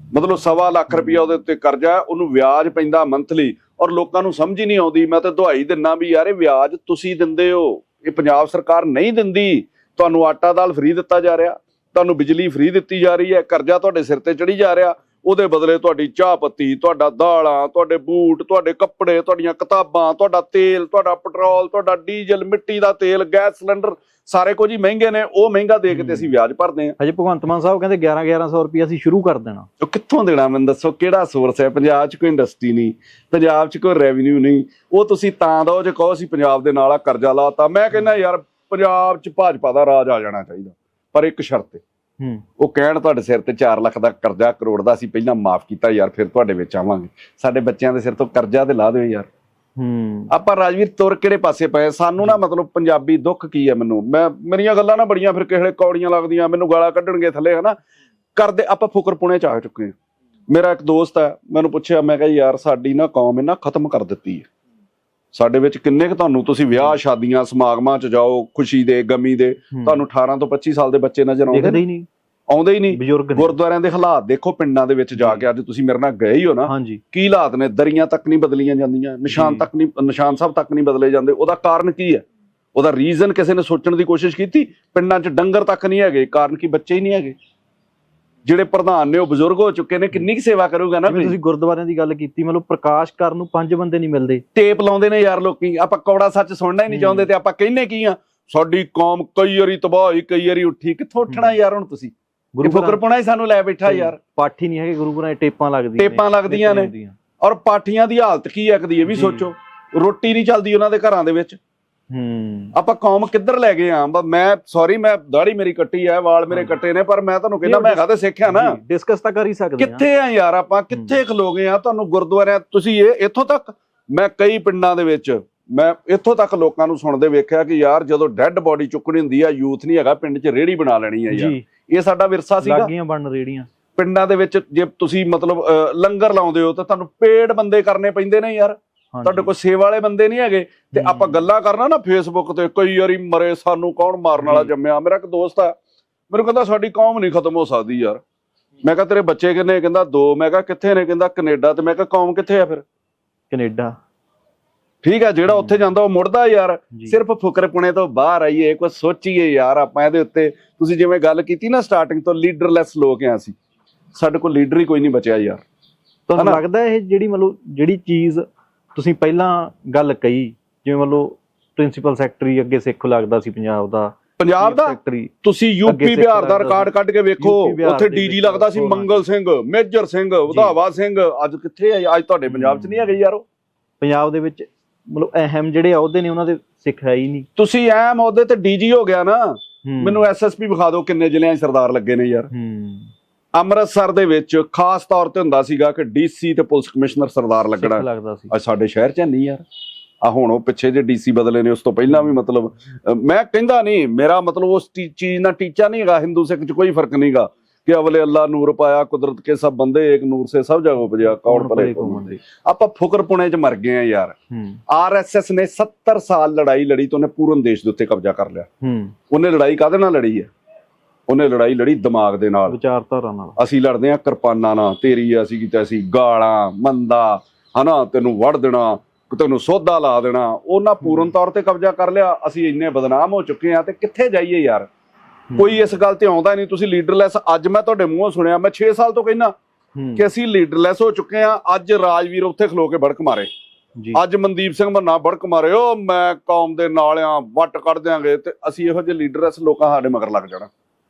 ਮਤਲਬ ਸਵਾ ਲੱਖ ਰੁਪਇਆ ਉਹਦੇ ਉੱਤੇ ਕਰਜ਼ਾ ਹੈ ਉਹਨੂੰ ਵਿਆਜ ਪੈਂਦਾ ਮੰਥਲੀ ਔਰ ਲੋਕਾਂ ਨੂੰ ਸਮਝ ਹੀ ਨਹੀਂ ਆਉਂਦੀ ਮੈਂ ਤਾਂ ਦਵਾਈ ਦਿੰਨਾ ਵੀ ਯਾਰ ਇਹ ਵਿਆਜ ਤੁਸੀਂ ਦਿੰਦੇ ਹੋ ਇਹ ਪੰਜਾਬ ਸਰਕਾਰ ਨਹੀਂ ਦਿੰਦੀ ਤੁਹਾਨੂੰ ਆਟਾ ਦਾਲ ਫ੍ਰੀ ਦਿੱਤਾ ਜਾ ਰਿਹਾ ਤੁਹਾਨੂੰ ਬਿਜਲੀ ਫ੍ਰੀ ਦਿੱਤੀ ਜਾ ਰਹੀ ਹੈ ਕਰਜ਼ਾ ਤੁਹਾਡੇ ਸਿਰ ਤੇ ਚੜੀ ਜਾ ਰਿਹਾ ਉਹਦੇ ਬਦਲੇ ਤੁਹਾਡੀ ਚਾਹ ਪੱਤੀ ਤੁਹਾਡਾ ਦਾਲਾਂ ਤੁਹਾਡੇ ਬੂਟ ਤੁਹਾਡੇ ਕੱਪੜੇ ਤੁਹਾਡੀਆਂ ਕਿਤਾਬਾਂ ਤੁਹਾਡਾ ਤੇਲ ਤੁਹਾਡਾ ਪੈਟਰੋਲ ਤੁਹਾਡਾ ਡੀਜ਼ਲ ਮਿੱਟੀ ਦਾ ਤੇਲ ਗੈਸ ਸਿਲੰਡਰ ਸਾਰੇ ਕੁਝ ਹੀ ਮਹਿੰਗੇ ਨੇ ਉਹ ਮਹਿੰਗਾ ਦੇ ਕੇ ਤੇ ਅਸੀਂ ਵਿਆਜ ਭਰਦੇ ਹਾਂ। ਹਜੇ ਭਗਵੰਤ ਮਾਨ ਸਾਹਿਬ ਕਹਿੰਦੇ 11 1100 ਰੁਪਏ ਅਸੀਂ ਸ਼ੁਰੂ ਕਰ ਦੇਣਾ। ਉਹ ਕਿੱਥੋਂ ਦੇਣਾ ਮੈਨੂੰ ਦੱਸੋ ਕਿਹੜਾ ਸੋਰਸ ਹੈ? ਪੰਜਾਬ 'ਚ ਕੋਈ ਇੰਡਸਟਰੀ ਨਹੀਂ ਪੰਜਾਬ 'ਚ ਕੋਈ ਰੈਵਨਿਊ ਨਹੀਂ ਉਹ ਤੁਸੀਂ ਤਾਂ ਦੋ ਜੇ ਕਹੋ ਅਸੀਂ ਪੰਜਾਬ ਦੇ ਨਾਲ ਆ ਕਰਜ਼ਾ ਲਾਤਾ। ਮੈਂ ਕਹਿੰਦਾ ਯਾਰ ਪੰਜਾਬ 'ਚ ਭਾਜਪਾ ਦਾ ਰਾਜ ਆ ਜਾਣਾ ਚਾਹੀਦਾ ਪਰ ਇੱਕ ਸ਼ਰਤ ਤੇ ਹੂੰ। ਉਹ ਕਹਿਣ ਤੁਹਾਡੇ ਸਿਰ ਤੇ 4 ਲੱਖ ਦਾ ਕਰਜ਼ਾ ਕਰੋੜ ਦਾ ਅਸੀਂ ਪਹਿਲਾਂ ਮਾਫ ਕੀਤਾ ਯਾਰ ਫਿਰ ਤੁਹਾਡੇ ਵਿੱਚ ਆਵਾਂਗੇ। ਸਾਡੇ ਬੱਚਿਆਂ ਦੇ ਸਿਰ ਤੋਂ ਕਰਜ਼ਾ ਤੇ ਲਾ ਦਿਓ ਯਾਰ। ਹੂੰ। ਆਪਾਂ ਰਾਜਵੀਰ ਤੁਰ ਕਿਹੜੇ ਪਾਸੇ ਪਏ? ਸਾਨੂੰ ਨਾ ਮਤਲਬ ਪੰਜਾਬੀ ਦੁੱਖ ਕੀ ਹੈ ਮੈਨੂੰ? ਮੈਂ ਮੇਰੀਆਂ ਗੱਲਾਂ ਨਾ ਬੜੀਆਂ ਫਿਰ ਕਿਸੇ ਵੇਲੇ ਕੌੜੀਆਂ ਲੱਗਦੀਆਂ ਮੈਨੂੰ ਗਾਲਾਂ ਕੱਢਣਗੇ ਥੱਲੇ ਹਨਾ? ਕਰਦੇ ਆਪਾਂ ਫੁਕਰਪੁਣੇ ਚ ਆ ਚੁੱਕੇ ਹਾਂ। ਮੇਰਾ ਇੱਕ ਦੋਸਤ ਹੈ ਮੈਨੂੰ ਪੁੱਛਿਆ ਮੈਂ ਕਿਹਾ ਯਾਰ ਸਾਡੀ ਨਾ ਕੌਮ ਇਹਨਾਂ ਖਤਮ ਕਰ ਦਿੱਤੀ ਹੈ। ਸਾਡੇ ਵਿੱਚ ਕਿੰਨੇ ਕੁ ਤੁਹਾਨੂੰ ਤੁਸੀਂ ਵਿਆਹ ਸ਼ਾਦੀਆਂ ਸਮਾਗਮਾਂ ਚ ਜਾਓ ਖੁਸ਼ੀ ਦੇ ਗਮੀ ਦੇ। ਤੁਹਾਨੂੰ 18 ਤੋਂ 25 ਸਾਲ ਦੇ ਬੱਚੇ ਨਜ਼ਰ ਆਉਂਦੇ ਨਹੀਂ। ਆਉਂਦੇ ਹੀ ਨਹੀਂ। ਗੁਰਦੁਆਰਿਆਂ ਦੇ ਹਾਲਾਤ ਦੇਖੋ ਪਿੰਡਾਂ ਦੇ ਵਿੱਚ ਜਾ ਕੇ ਅੱਜ ਤੁਸੀਂ ਮੇਰੇ ਨਾਲ ਗਏ ਹੀ ਹੋ ਨਾ। ਕੀ ਹਾਲਾਤ ਨੇ? ਦਰੀਆਂ ਤੱਕ ਨਹੀਂ ਬਦਲੀਆਂ ਜਾਂਦੀਆਂ ਨਿਸ਼ਾਨ। ਤੱਕ ਨਹੀਂ ਨਿਸ਼ਾਨ ਸਾਹਿਬ ਤੱਕ ਨਹੀਂ ਬਦਲੇ ਜਾਂਦੇ। ਉਹਦਾ ਕਾਰਨ ਕੀ ਹੈ? ਉਹਦਾ ਰੀਜ਼ਨ ਕਿਸੇ ਨੇ ਸੋਚਣ ਦੀ ਕੋਸ਼ਿਸ਼ ਕੀਤੀ? ਪਿੰਡਾਂ 'ਚ ਡੰਗਰ ਤੱਕ ਨਹੀਂ ਹੈਗੇ। ਕਾਰਨ ਕੀ? ਬੱਚੇ ਹੀ ਨਹੀਂ ਹੈਗੇ। ਜਿਹੜੇ ਪ੍ਰਧਾਨ ਨੇ ਉਹ ਬਜ਼ੁਰਗ ਹੋ ਚੁੱਕੇ ਨੇ ਕਿੰਨੀ ਕੁ ਸੇਵਾ ਕਰੂਗਾ ਨਾ ਜਿਵੇਂ ਤੁਸੀਂ ਗੁਰਦੁਆਰਿਆਂ ਦੀ ਗੱਲ ਕੀਤੀ ਮਤਲਬ ਪ੍ਰਕਾਸ਼ ਕਰਨ ਨੂੰ ਪੰਜ ਬੰਦੇ ਨਹੀਂ ਮਿਲਦੇ। ਟੇਪ ਲਾਉਂਦੇ ਨੇ ਯਾਰ ਲੋਕੀ ਆਪਾਂ ਕੌੜਾ ਸੱਚ ਸੁਣਨਾ ਹੀ ਨਹੀਂ। ਚਾਹੁੰਦੇ ਤੇ ਆਪਾਂ ਕਹਿੰਨੇ ਕੀ ਆ? ਸਾਡੀ ਕੌਮ ਕਈ ਵਾਰੀ ਤਬਾਹ ਹੋਈ ਕਈ ਵਾਰੀ ਉੱਠੀ ਕਿੱਥੋਂ ਉੱਠਣਾ ਯਾਰ ਹੁਣ ਤੁਸੀਂ? ਗੁਰੂ ਫੁਕਰਪੁਣਾ ਹੀ ਸਾਨੂੰ ਲੈ ਬੈਠਾ ਯਾਰ। ਪਾਠੀ ਨਹੀਂ ਹੈਗੇ ਗੁਰੂ ਘਰਾਂ 'ਚ ਟੇਪਾਂ ਲੱਗਦੀਆਂ ਟੇਪਾਂ ਲੱਗਦੀਆਂ ਨੇ। ਔਰ ਪਾਠੀਆਂ ਦੀ ਹਾਲਤ ਕੀ ਹੈ ਕਦੀ ਇਹ ਵੀ। ਸੋਚੋ। ਰੋਟੀ ਨਹੀਂ ਚੱਲਦੀ ਉਹਨਾਂ ਦੇ ਘਰਾਂ ਦੇ ਵਿੱਚ। ਹੂੰ। ਆਪਾਂ ਕੌਮ ਕਿੱਧਰ ਲੈ ਗਏ ਆ? ਮੈਂ ਸੌਰੀ ਮੈਂ ਦਾੜੀ ਮੇਰੀ ਕੱਟੀ ਐ ਵਾਲ ਮੇਰੇ। ਕੱਟੇ ਨੇ ਪਰ ਮੈਂ ਤੁਹਾਨੂੰ ਕਹਿੰਦਾ ਮੈਂ ਹੈਗਾ ਤੇ ਸਿੱਖਿਆ ਨਾ? ਡਿਸਕਸ ਤਾਂ ਕਰ ਹੀ ਸਕਦੇ ਹਾਂ ਕਿੱਥੇ ਆ ਯਾਰ ਆਪਾਂ? ਕਿੱਥੇ ਖਲੋ ਗਏ ਆ? ਤੁਹਾਨੂੰ ਗੁਰਦੁਆਰਿਆਂ ਤੁਸੀਂ ਇਹ ਇੱਥੋਂ ਤੱਕ? ਮੈਂ ਕਈ ਪਿੰਡਾਂ ਦੇ ਵਿੱਚ ਮੈਂ ਇੱਥੋਂ ਤੱਕ ਲੋਕਾਂ ਨੂੰ ਸੁਣਦੇ ਵੇਖਿਆ ਕਿ ਯਾਰ ਜਦੋਂ ਡੈੱਡ ਬੋਡੀ ਚੁੱਕਣੀ ਹੁੰਦੀ ਆ ਯੂਥ ਨਹੀਂ ਹੈਗਾ ਪਿੰਡ 'ਚ ਰੇੜੀ ਬਣਾ ਲੈਣੀ ਆ ਯਾਰ। ਇਹ ਸਾਡਾ ਵਿਰਸਾ ਸੀਗਾ। ਲੱਗੀਆਂ ਬਣ ਰੇੜੀਆਂ ਪਿੰਡਾਂ ਦੇ ਵਿੱਚ ਜੇ ਤੁਸੀਂ ਮਤਲਬ ਲੰਗਰ ਲਾਉਂਦੇ ਹੋ ਤਾਂ ਤੁਹਾਨੂੰ ਪੇਡ ਬੰਦੇ ਕਰਨੇ ਪੈਂਦੇ ਨੇ ਯਾਰ। ਤੁਹਾਡੇ ਕੋਲ ਸੇਵਾ ਵਾਲੇ ਬੰਦੇ ਨਹੀਂ ਹੈਗੇ ਤੇ। ਆਪਾਂ ਗੱਲਾਂ ਕਰਨਾ ਨਾ ਫੇਸਬੁੱਕ ਤੇ ਕਈ ਵਾਰੀ ਮਰੇ ਸਾਨੂੰ ਕੌਣ ਮਾਰਨ ਵਾਲਾ। ਜੰਮਿਆ? ਮੇਰਾ ਇੱਕ ਦੋਸਤ ਆ ਮੈਨੂੰ ਕਹਿੰਦਾ ਸਾਡੀ ਕੌਮ ਨਹੀਂ ਖਤਮ ਹੋ ਸਕਦੀ ਯਾਰ। ਮੈਂ ਕਿਹਾ ਤੇਰੇ ਬੱਚੇ ਕਿੰਨੇ? ਕਹਿੰਦਾ ਦੋ। ਮੈਂ ਕਿਹਾ ਕਿੱਥੇ ਨੇ? ਕਹਿੰਦਾ ਕੈਨੇਡਾ। ਤੇ ਮੈਂ ਕਿਹਾ ਕੌਮ ਕਿੱਥੇ ਆ ਫਿਰ? ਕੈਨੇਡਾ। ਠੀਕ ਆ ਜਿਹੜਾ ਉੱਥੇ ਜਾਂਦਾ ਉਹ ਮੁੜਦਾ ਯਾਰ। ਸਿਰਫ ਫੁਕਰਪੁਣੇ ਤੋਂ ਬਾਹਰ ਆਈਏ ਕੁਝ ਸੋਚੀਏ ਯਾਰ ਆਪਾਂ ਇਹਦੇ ਉੱਤੇ। ਤੁਸੀਂ ਜਿਵੇਂ ਗੱਲ ਕੀਤੀ ਨਾ ਸਟਾਰਟਿੰਗ ਤੋਂ ਲੀਡਰਲੈਸ ਲੋਕ ਆ ਅਸੀਂ। ਸਾਡੇ ਕੋਲ ਲੀਡਰ ਹੀ ਕੋਈ ਨਹੀਂ ਬਚਿਆ ਯਾਰ। ਤੁਹਾਨੂੰ ਹਨਾ? ਲੱਗਦਾ ਇਹ ਜਿਹੜੀ ਮਤਲਬ ਜਿਹੜੀ ਚੀਜ਼ ਤੁਸੀਂ ਪਹਿਲਾਂ ਗੱਲ ਕਹੀ ਜਿਵੇਂ ਮਤਲਬ ਪ੍ਰਿੰਸੀਪਲ ਸੈਕਟਰੀ ਅੱਗੇ ਸਿੱਖ ਲੱਗਦਾ ਸੀ ਪੰਜਾਬ ਦਾ ਪੰਜਾਬ ਦਾ? ਤੁਸੀਂ ਯੂਪੀ ਬਿਹਾਰ ਦਾ ਰਿਕਾਰਡ ਕੱਢ ਕੇ ਵੇਖੋ ਉੱਥੇ ਡੀਜੀ ਲੱਗਦਾ ਸੀ। ਮੰਗਲ ਸਿੰਘ ਮੇਜਰ ਸਿੰਘ ਵਧਾਵਾ ਸਿੰਘ ਅੱਜ ਕਿੱਥੇ ਆ? ਅੱਜ ਤੁਹਾਡੇ ਪੰਜਾਬ 'ਚ ਨਹੀਂ ਹੈਗੇ ਯਾਰ। ਉਹ ਪੰਜਾਬ ਦੇ ਵਿੱਚ ਮਤਲਬ ਅਹਿਮ ਜਿਹੜੇ ਅਹੁਦੇ ਨੇ ਉਹਨਾਂ ਦੇ ਸਿੱਖ ਹੈ ਹੀ ਨਹੀਂ। ਤੁਸੀਂ ਐ ਮੌਦੇ ਤੇ ਡੀਜੀ ਹੋ ਗਿਆ ਨਾ ਹੂੰ। ਮੈਨੂੰ ਐਸਐਸਪੀ ਵਿਖਾ ਦਿਓ ਕਿੰਨੇ ਜ਼ਿਲ੍ਹਿਆਂ 'ਚ ਸਰਦਾਰ ਲੱਗੇ ਨੇ ਯਾਰ। ਹੂੰ। ਅੰਮ੍ਰਿਤਸਰ ਦੇ ਵਿੱਚ ਖਾਸ ਤੌਰ ਤੇ ਹੁੰਦਾ ਸੀਗਾ ਕਿ ਡੀਸੀ ਤੇ ਪੁਲਿਸ ਕਮਿਸ਼ਨਰ ਸਰਦਾਰ ਲੱਗਣਾ। ਲੱਗਦਾ ਸੀ। ਅੱਜ ਸਾਡੇ ਸ਼ਹਿਰ 'ਚ ਨਹੀਂ ਯਾਰ। ਆ ਹੁਣ ਉਹ ਪਿੱਛੇ ਜੇ ਡੀਸੀ ਬਦਲੇ ਨੇ ਉਸ ਤੋਂ ਪਹਿਲਾਂ ਵੀ ਮਤਲਬ ਮੈਂ ਕਹਿੰਦਾ ਨਹੀਂ ਮੇਰਾ ਮਤਲਬ ਉਸ ਚੀਜ਼ ਨਾਲ ਟੀਚਾ ਨਹੀਂ ਹੈਗਾ ਹਿੰਦੂ ਸਿੱਖ 'ਚ ਕੋਈ ਫ਼ਰਕ ਨਹੀਂਗਾ ਕਿ ਅਵਲੇ ਅੱਲਾ ਨੂਰ ਪਾਇਆ ਕੁਦਰਤ ਕੇ ਸਭ ਬੰਦੇ ਇੱਕ ਨੂਰ ਸੇ ਸਭ ਜਗ੍ਹਾ ਉਪਜਿਆ ਕੌਣ ਮੰਦੇ। ਆਪਾਂ ਫੁਕਰ ਪੁਣੇ 'ਚ ਮਰ ਗਏ ਆ ਯਾਰ। ਆਰਐਸਐਸ ਨੇ 70 ਸਾਲ ਲੜਾਈ ਲੜੀ ਤੇ ਉਹਨੇ ਪੂਰਨ ਦੇਸ਼ ਦੇ ਉੱਤੇ ਕਬਜ਼ਾ ਕਰ ਲਿਆ। ਉਹਨੇ ਲੜਾਈ ਕਾਹਦੇ ਨਾਲ ਲੜੀ ਹੈ? ਉਹਨੇ ਲੜਾਈ ਲੜੀ ਦਿਮਾਗ ਦੇ ਨਾਲ। ਵਿਚਾਰਧਾਰਾ ਨਾਲ। ਅਸੀਂ ਲੜਦੇ ਆ ਕਿਰਪਾਨਾਂ ਨਾਲ ਤੇਰੀ ਅਸੀਂ ਕੀਤਾ ਸੀ ਗਾਲਾਂ ਮੰਦਾ ਹਨਾ ਤੈਨੂੰ ਵੜ ਦੇਣਾ ਤੈਨੂੰ ਸੋਧਾ ਲਾ ਦੇਣਾ ਉਹਨਾਂ ਪੂਰਨ ਤੌਰ ਤੇ ਕਬਜ਼ਾ ਕਰ ਲਿਆ ਅਸੀਂ ਇੰਨੇ ਬਦਨਾਮ ਹੋ ਚੁੱਕੇ ਆ ਤੇ ਕਿੱਥੇ ਜਾਈਏ ਯਾਰ। ਕੋਈ ਇਸ ਗੱਲ ਤੇ ਆਉਂਦਾ ਨਹੀਂ ਤੁਸੀਂ ਲੀਡਰਲੈਸ ਅੱਜ ਮੈਂ ਤੁਹਾਡੇ ਮੂੰਹੋਂ ਸੁਣਿਆ ਮੈਂ 6 ਸਾਲ ਤੋਂ ਕਹਿੰਦਾ ਕਿ ਅਸੀਂ ਲੀਡਰਲੈਸ ਹੋ ਚੁੱਕੇ ਆ ਅੱਜ ਰਾਜਵੀਰ ਉੱਥੇ ਖਲੋ ਕੇ ਬੜਕ ਮਾਰੇ। ਅੱਜ ਮਨਦੀਪ ਸਿੰਘ ਮੰਨਾ ਬੜਕ ਮਾਰੇ ਓ ਮੈਂ ਕੌਮ ਦੇ ਨਾਲ ਆ ਵੱਟ ਕੱਢ ਦਿਆਂਗੇ ਤੇ ਅਸੀਂ ਇਹੋ ਜਿਹੇ ਲੀਡਰਲੈਸ ਲੋਕਾਂ ਸਾਡੇ ਮਗਰ ਲੱਗ ਜਾਣਾ।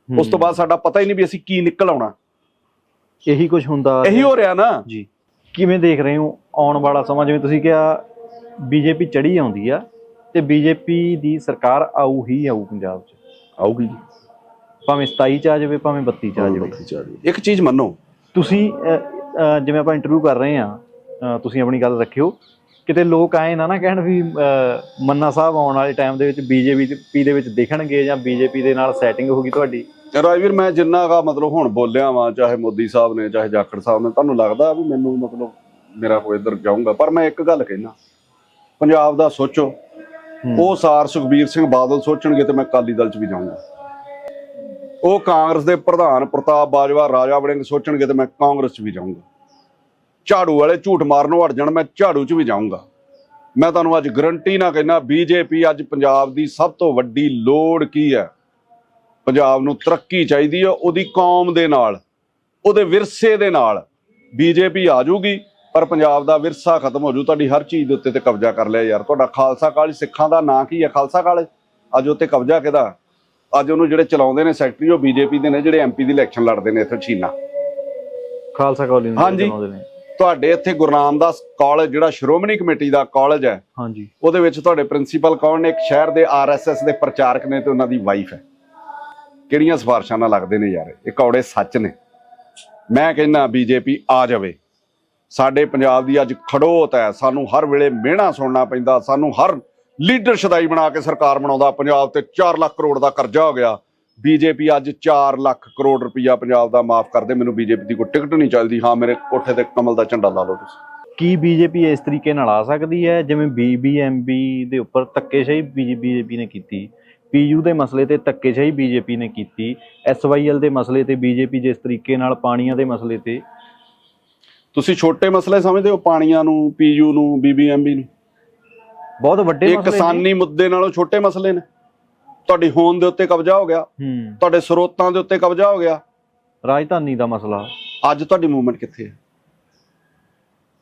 ਉਸ ਤੋਂ ਬਾਅਦ ਸਾਡਾ ਪਤਾ ਹੀ ਨਹੀਂ ਵੀ ਅਸੀਂ ਕੀ ਨਿਕਲ ਆਉਣਾ। ਇਹੀ ਕੁਝ ਹੁੰਦਾ ਇਹੀ ਹੋ ਰਿਹਾ ਨਾ। ਜੀ। ਕਿਵੇਂ ਦੇਖ ਰਹੇ ਹੋ ਆਉਣ ਵਾਲਾ ਸਮਾਂ? ਜਿਵੇਂ ਤੁਸੀਂ ਕਿਹਾ ਬੀਜੇਪੀ ਚੜੀ ਆਉਂਦੀ ਆ ਤੇ ਬੀਜੇਪੀ ਦੀ ਸਰਕਾਰ ਆਊ ਹੀ ਆਊ ਪੰਜਾਬ 'ਚ। ਆਊਗੀ। ਭਾਵੇਂ 27 ਚ ਆ ਜਾਵੇ ਭਾਵੇਂ 32 ਚ ਆ ਜਾਵੇ। ਇੱਕ ਚੀਜ਼ ਮੰਨੋ। ਤੁਸੀਂ ਜਿਵੇਂ ਆਪਾਂ ਇੰਟਰਵਿਊ ਕਰ ਰਹੇ ਆ ਤੁਸੀਂ ਆਪਣੀ ਗੱਲ ਰੱਖਿਓ। ਕਿਤੇ ਲੋਕ ਆਏ ਨਾ ਨਾ ਕਹਿਣ ਵੀ ਮੰਨਾ ਸਾਹਿਬ ਆਉਣ ਵਾਲੇ ਟਾਈਮ ਦੇ ਵਿੱਚ ਬੀਜੇਪੀ ਦੇ ਵਿੱਚ ਦਿਖਣਗੇ ਜਾਂ ਬੀਜੇਪੀ ਦੇ ਨਾਲ ਸੈਟਿੰਗ ਹੋਗੀ ਤੁਹਾਡੀ। ਰਾਜਵੀਰ ਮੈਂ ਜਿੰਨਾ ਕਾ ਮਤਲਬ ਹੁਣ ਬੋਲਿਆ ਵਾਂ ਚਾਹੇ ਮੋਦੀ ਸਾਹਿਬ ਨੇ ਚਾਹੇ ਜਾਖੜ ਸਾਹਿਬ ਨੇ ਤੁਹਾਨੂੰ ਲੱਗਦਾ ਵੀ ਮੈਨੂੰ ਮਤਲਬ ਮੇਰਾ ਕੋਈ ਇੱਧਰ ਜਾਊਂਗਾ? ਪਰ ਮੈਂ ਇੱਕ ਗੱਲ ਕਹਿਣਾ ਪੰਜਾਬ ਦਾ ਸੋਚੋ। ਉਹ ਸਾਰ ਸੁਖਬੀਰ ਸਿੰਘ ਬਾਦਲ ਸੋਚਣਗੇ ਤੇ ਮੈਂ ਅਕਾਲੀ ਦਲ ਚ ਵੀ ਜਾਊਂਗਾ। ਉਹ ਕਾਂਗਰਸ ਦੇ ਪ੍ਰਧਾਨ ਪ੍ਰਤਾਪ ਬਾਜਵਾ ਰਾਜਾ ਵੜਿੰਗ ਸੋਚਣਗੇ ਤੇ ਮੈਂ ਕਾਂਗਰਸ ਚ ਵੀ ਜਾਊਂਗਾ। ਝਾੜੂ ਵਾਲੇ ਝੂਠ ਮਾਰਨੋਂ ਹਟ ਜਾਣ ਮੈਂ ਝਾੜੂ ਚ ਵੀ ਜਾਊਂਗਾ। ਮੈਂ ਤੁਹਾਨੂੰ ਅੱਜ ਗਰੰਟੀ ਨਾ ਕਹਿਣਾ ਬੀਜੇਪੀ ਅੱਜ ਪੰਜਾਬ ਦੀ ਸਭ ਤੋਂ ਵੱਡੀ ਲੋੜ ਕੀ ਹੈ? ਪੰਜਾਬ ਨੂੰ ਤਰੱਕੀ ਚਾਹੀਦੀ ਹੈ ਉਹਦੀ ਕੌਮ ਦੇ ਨਾਲ ਉਹਦੇ ਵਿਰਸੇ ਦੇ ਨਾਲ ਬੀਜੇਪੀ ਆ ਜਾਊਗੀ ਪਰ ਪੰਜਾਬ ਦਾ ਵਿਰਸਾ ਖਤਮ ਹੋ ਜੂ ਤੁਹਾਡੀ ਹਰ ਚੀਜ਼ ਦੇ ਉੱਤੇ ਤੇ ਕਬਜ਼ਾ ਕਰ ਲਿਆ ਯਾਰ। ਤੁਹਾਡਾ ਖਾਲਸਾ ਕਾਲਜ ਸਿੱਖਾਂ ਦਾ ਨਾਂ ਕੀ ਹੈ ਖਾਲਸਾ ਕਾਲਜ? ਅੱਜ ਉੱਤੇ ਕਬਜ਼ਾ ਕਿਹਦਾ? ਅੱਜ ਉਹਨੂੰ ਜਿਹੜੇ ਚਲਾਉਂਦੇ ਨੇ ਸੈਕਟਰੀ ਉਹ ਬੀਜੇਪੀ ਦੇ ਨੇ ਜਿਹੜੇ ਐਮਪੀ ਦੀ ਇਲੈਕਸ਼ਨ ਲੜਦੇ ਨੇ ਇੱਥੇ ਛੀਨਾ। ਖਾਲਸਾ ਕਾਲਜ ਨੂੰ ਹਾਂਜੀ। ਚਲਾਉਂਦੇ ਨੇ। ਤੁਹਾਡੇ ਇੱਥੇ ਗੁਰੂ ਰਾਮਦਾਸ ਕਾਲਜ ਜਿਹੜਾ ਸ਼੍ਰੋਮਣੀ ਕਮੇਟੀ ਦਾ ਕਾਲਜ ਹੈ ਹਾਂਜੀ। ਉਹਦੇ ਵਿੱਚ ਤੁਹਾਡੇ ਪ੍ਰਿੰਸੀਪਲ ਕੌਣ ਨੇ? ਇੱਕ ਸ਼ਹਿਰ ਦੇ ਆਰਐਸਐਸ ਦੇ ਪ੍ਰਚਾਰਕ ਨੇ ਤੇ ਉਹਨਾਂ ਦੀ ਵਾਈਫ ਹੈ। ਕਿਹੜੀਆਂ ਸਿਫਾਰਸ਼ਾਂ ਨਾਲ ਲੱਗਦੇ ਨੇ ਯਾਰ? ਇਹ ਕੌੜੇ ਸੱਚ ਨੇ। ਮੈਂ ਕਹਿੰਦਾ ਬੀਜੇਪੀ ਆ ਜਾਵੇ। ਸਾਡੇ ਪੰਜਾਬ ਦੀ ਅੱਜ ਖੜੋਤ ਹੈ। ਸਾਨੂੰ ਹਰ ਵੇਲੇ ਮਿਹਣਾ ਸੁਣਨਾ ਪੈਂਦਾ। ਸਾਨੂੰ ਹਰ ਲੀਡਰ ਸ਼ਦਾਈ ਬਣਾ ਕੇ ਸਰਕਾਰ ਬਣਾਉਂਦਾ। ਪੰਜਾਬ ਤੇ 4 ਲੱਖ ਕਰੋੜ ਦਾ ਕਰਜ਼ਾ ਹੋ ਗਿਆ। ਬੀਜੇਪੀ ਅੱਜ 4 ਲੱਖ ਕਰੋੜ ਰੁਪਈਆ ਪੰਜਾਬ ਦਾ ਮਾਫ ਕਰ ਦੇ। ਮੈਨੂੰ ਬੀਜੇਪੀ ਦੀ ਕੋਈ ਟਿਕਟ ਨਹੀਂ ਚੱਲਦੀ। ਹਾਂ, ਮੇਰੇ ਕੋਠੇ ਤੇ ਕਮਲ ਦਾ ਝੰਡਾ ਲਾ ਲਓ ਤੁਸੀਂ। ਕੀ ਬੀਜੇਪੀ ਇਸ ਤਰੀਕੇ ਨਾਲ ਆ ਸਕਦੀ ਹੈ? ਜਿਵੇਂ ਬੀਬੀਐਮਬੀ ਦੇ ਉੱਪਰ ਧੱਕੇਸ਼ਾਹੀ ਬੀਜੇਪੀ ਨੇ ਕੀਤੀ। ਪੀਯੂ ਦੇ ਮਸਲੇ ਤੇ ਧੱਕੇਸ਼ਾਹੀ ਬੀਜੇਪੀ ਨੇ ਕੀਤੀ। ਐਸਵਾਈਐਲ ਦੇ ਮਸਲੇ ਤੇ ਬੀਜੇਪੀ ਜਿਸ ਤਰੀਕੇ ਨਾਲ ਪਾਣੀਆਂ ਦੇ ਮਸਲੇ ਤੇ। ਤੁਸੀਂ ਛੋਟੇ ਮਸਲੇ ਸਮਝਦੇ ਹੋ ਪਾਣੀਆਂ ਨੂੰ ਪੀਯੂ ਨੂੰ ਬੀਬੀਐਮਬੀ ਨੂੰ? ਬਹੁਤ ਵੱਡੇ ਮਸਲੇ। ਕਿਸਾਨੀ ਮੁੱਦੇ ਨਾਲੋਂ ਛੋਟੇ ਮਸਲੇ ਨੇ। ਤੁਹਾਡੀ ਹੋਂਦ ਦੇ ਉੱਤੇ ਕਬਜ਼ਾ ਹੋ ਗਿਆ। ਤੁਹਾਡੇ ਸਰੋਤਾਂ ਦੇ ਉੱਤੇ ਕਬਜ਼ਾ ਹੋ ਗਿਆ। ਰਾਜਧਾਨੀ ਦਾ ਮਸਲਾ। ਅੱਜ ਤੁਹਾਡੀ ਮੂਵਮੈਂਟ ਕਿੱਥੇ ਹੈ?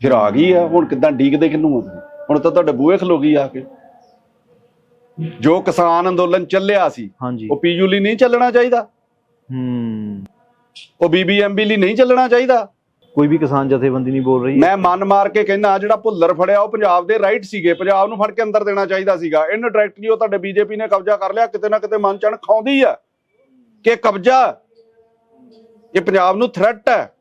ਫਿਰ ਆ ਗਈ ਆ ਹੁਣ ਕਿਦਾਂ ਡੀਕਦੇ ਕਿੰਨੂੰ ਤੁਸੀਂ? ਹੁਣ ਤਾਂ ਤੁਹਾਡੇ ਬੂਹੇ ਖਲੋ ਗਈ ਆ ਕੇ। ਜੋ ਕਿਸਾਨ ਅੰਦੋਲਨ ਚੱਲਿਆ ਸੀ ਹਾਂਜੀ। ਉਹ ਪੀਯੂ ਲਈ ਨਹੀਂ ਚੱਲਣਾ ਚਾਹੀਦਾ। ਹੂੰ। ਉਹ ਬੀਬੀਐਮਬੀ ਲਈ ਨਹੀਂ ਚੱਲਣਾ ਚਾਹੀਦਾ। ਕੋਈ ਵੀ ਕਿਸਾਨ ਜਥੇਬੰਦੀ ਨਹੀਂ ਬੋਲ ਰਹੀ। ਮੈਂ ਮਨ ਮਾਰ ਕੇ ਕਹਿੰਦਾ ਜਿਹੜਾ ਭੁੱਲਰ ਫੜਿਆ ਉਹ ਪੰਜਾਬ ਦੇ ਰਾਈਟ ਸੀਗੇ। ਪੰਜਾਬ ਨੂੰ ਫੜ ਕੇ ਅੰਦਰ ਦੇਣਾ ਚਾਹੀਦਾ ਸੀਗਾ। ਇਹਨੂੰ ਡਾਇਰੈਕਟਲੀ ਉਹ ਤੁਹਾਡੇ ਬੀਜੇਪੀ ਨੇ ਕਬਜ਼ਾ ਕਰ ਲਿਆ। ਕਿਤੇ ਨਾ ਕਿਤੇ ਮਨ ਚਣ ਖਾਉਂਦੀ ਆ ਕਿ ਕਬਜ਼ਾ ਇਹ ਪੰਜਾਬ ਨੂੰ ਥ੍ਰੈਟ ਹੈ।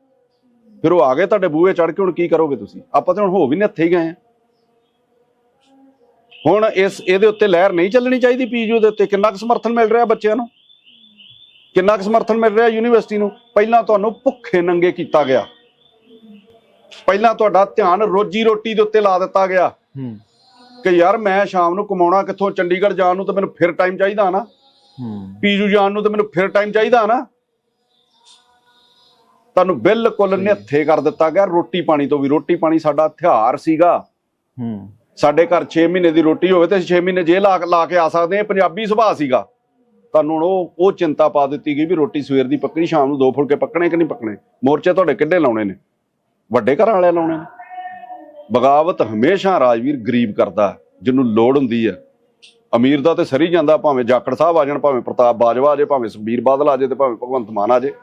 ਫਿਰ ਉਹ ਆ ਗਏ ਤੁਹਾਡੇ ਬੂਹੇ ਚੜ ਕੇ ਹੁਣ ਕੀ ਕਰੋਗੇ ਤੁਸੀਂ? ਆਪਾਂ ਤਾਂ ਹੁਣ ਹੋ ਵੀ ਨਹੀਂ ਹੱਥੇ ਹੀ ਗਏ ਆ ਹੁਣ ਇਸ ਇਹਦੇ ਉੱਤੇ ਲਹਿਰ ਨਹੀਂ ਚੱਲਣੀ ਚਾਹੀਦੀ ਪੀਯੂ ਦੇ ਉੱਤੇ। ਕਿੰਨਾ ਕੁ ਸਮਰਥਨ ਮਿਲ ਰਿਹਾ ਬੱਚਿਆਂ ਨੂੰ? ਕਿੰਨਾ ਕੁ ਸਮਰਥਨ ਮਿਲ ਰਿਹਾ ਯੂਨੀਵਰਸਿਟੀ ਨੂੰ? ਪਹਿਲਾਂ ਤੁਹਾਨੂੰ ਭੁੱਖੇ ਨੰਗੇ ਕੀਤਾ ਗਿਆ। ਪਹਿਲਾਂ ਤੁਹਾਡਾ ਧਿਆਨ ਰੋਜੀ ਰੋਟੀ ਦੇ ਉੱਤੇ ਲਾ ਦਿੱਤਾ ਗਿਆ। ਕਿ ਯਾਰ ਮੈਂ ਸ਼ਾਮ ਨੂੰ ਕਮਾਉਣਾ ਕਿੱਥੋਂ? ਚੰਡੀਗੜ੍ਹ ਜਾਣ ਨੂੰ ਤਾਂ ਮੈਨੂੰ ਫਿਰ ਟਾਈਮ ਚਾਹੀਦਾ ਨਾ। ਪੀਜੂ ਜਾਣ ਨੂੰ ਤਾਂ ਮੈਨੂੰ ਫਿਰ ਟਾਈਮ ਚਾਹੀਦਾ ਨਾ। ਤੁਹਾਨੂੰ ਬਿਲਕੁਲ ਨਿਹੱਥੇ ਕਰ ਦਿੱਤਾ ਗਿਆ। ਰੋਟੀ ਪਾਣੀ ਤੋਂ ਵੀ ਰੋਟੀ ਪਾਣੀ ਸਾਡਾ ਹਥਿਆਰ ਸੀਗਾ। ਹੂੰ। ਸਾਡੇ ਘਰ 6 ਮਹੀਨੇ ਦੀ ਰੋਟੀ ਹੋਵੇ ਤੇ 6 ਮਹੀਨੇ ਜੇ ਲਾ ਲਾ ਕੇ ਆ ਸਕਦੇ ਹਾਂ। ਇਹ ਪੰਜਾਬੀ ਸੁਭਾਅ ਸੀਗਾ। ਤੁਹਾਨੂੰ ਹੁਣ ਉਹ ਉਹ ਚਿੰਤਾ ਪਾ ਦਿੱਤੀ ਗਈ ਵੀ ਰੋਟੀ ਸਵੇਰ ਦੀ ਪੱਕਣੀ, ਸ਼ਾਮ ਨੂੰ ਦੋ ਫੁਲਕੇ ਪੱਕਣੇ ਕਿ ਨਹੀਂ ਪੱਕਣੇ? ਮੋਰਚੇ ਤੁਹਾਡੇ ਕਿੱਡੇ ਲਾਉਣੇ ਨੇ? ਵੱਡੇ ਘਰਾਂ ਵਾਲੇ ਲਾਉਣੇ ਨੇ। ਬਗਾਵਤ ਹਮੇਸ਼ਾ ਰਾਜਵੀਰ ਗਰੀਬ ਕਰਦਾ ਜਿਹਨੂੰ ਲੋੜ ਹੁੰਦੀ ਹੈ। ਅਮੀਰ ਦਾ ਤੇ ਸਰੀ ਜਾਂਦਾ, ਭਾਵੇਂ ਜਾਖੜ ਸਾਹਿਬ ਆ ਜਾਣ, ਭਾਵੇਂ ਪ੍ਰਤਾਪ ਬਾਜਵਾ ਆ ਜੇ ਭਾਵੇਂ ਸੁਖਬੀਰ ਬਾਦਲ ਆ ਜੇ ਤੇ ਭਾਵੇਂ ਭਗਵੰਤ ਮਾਨ ਆ ਜੇ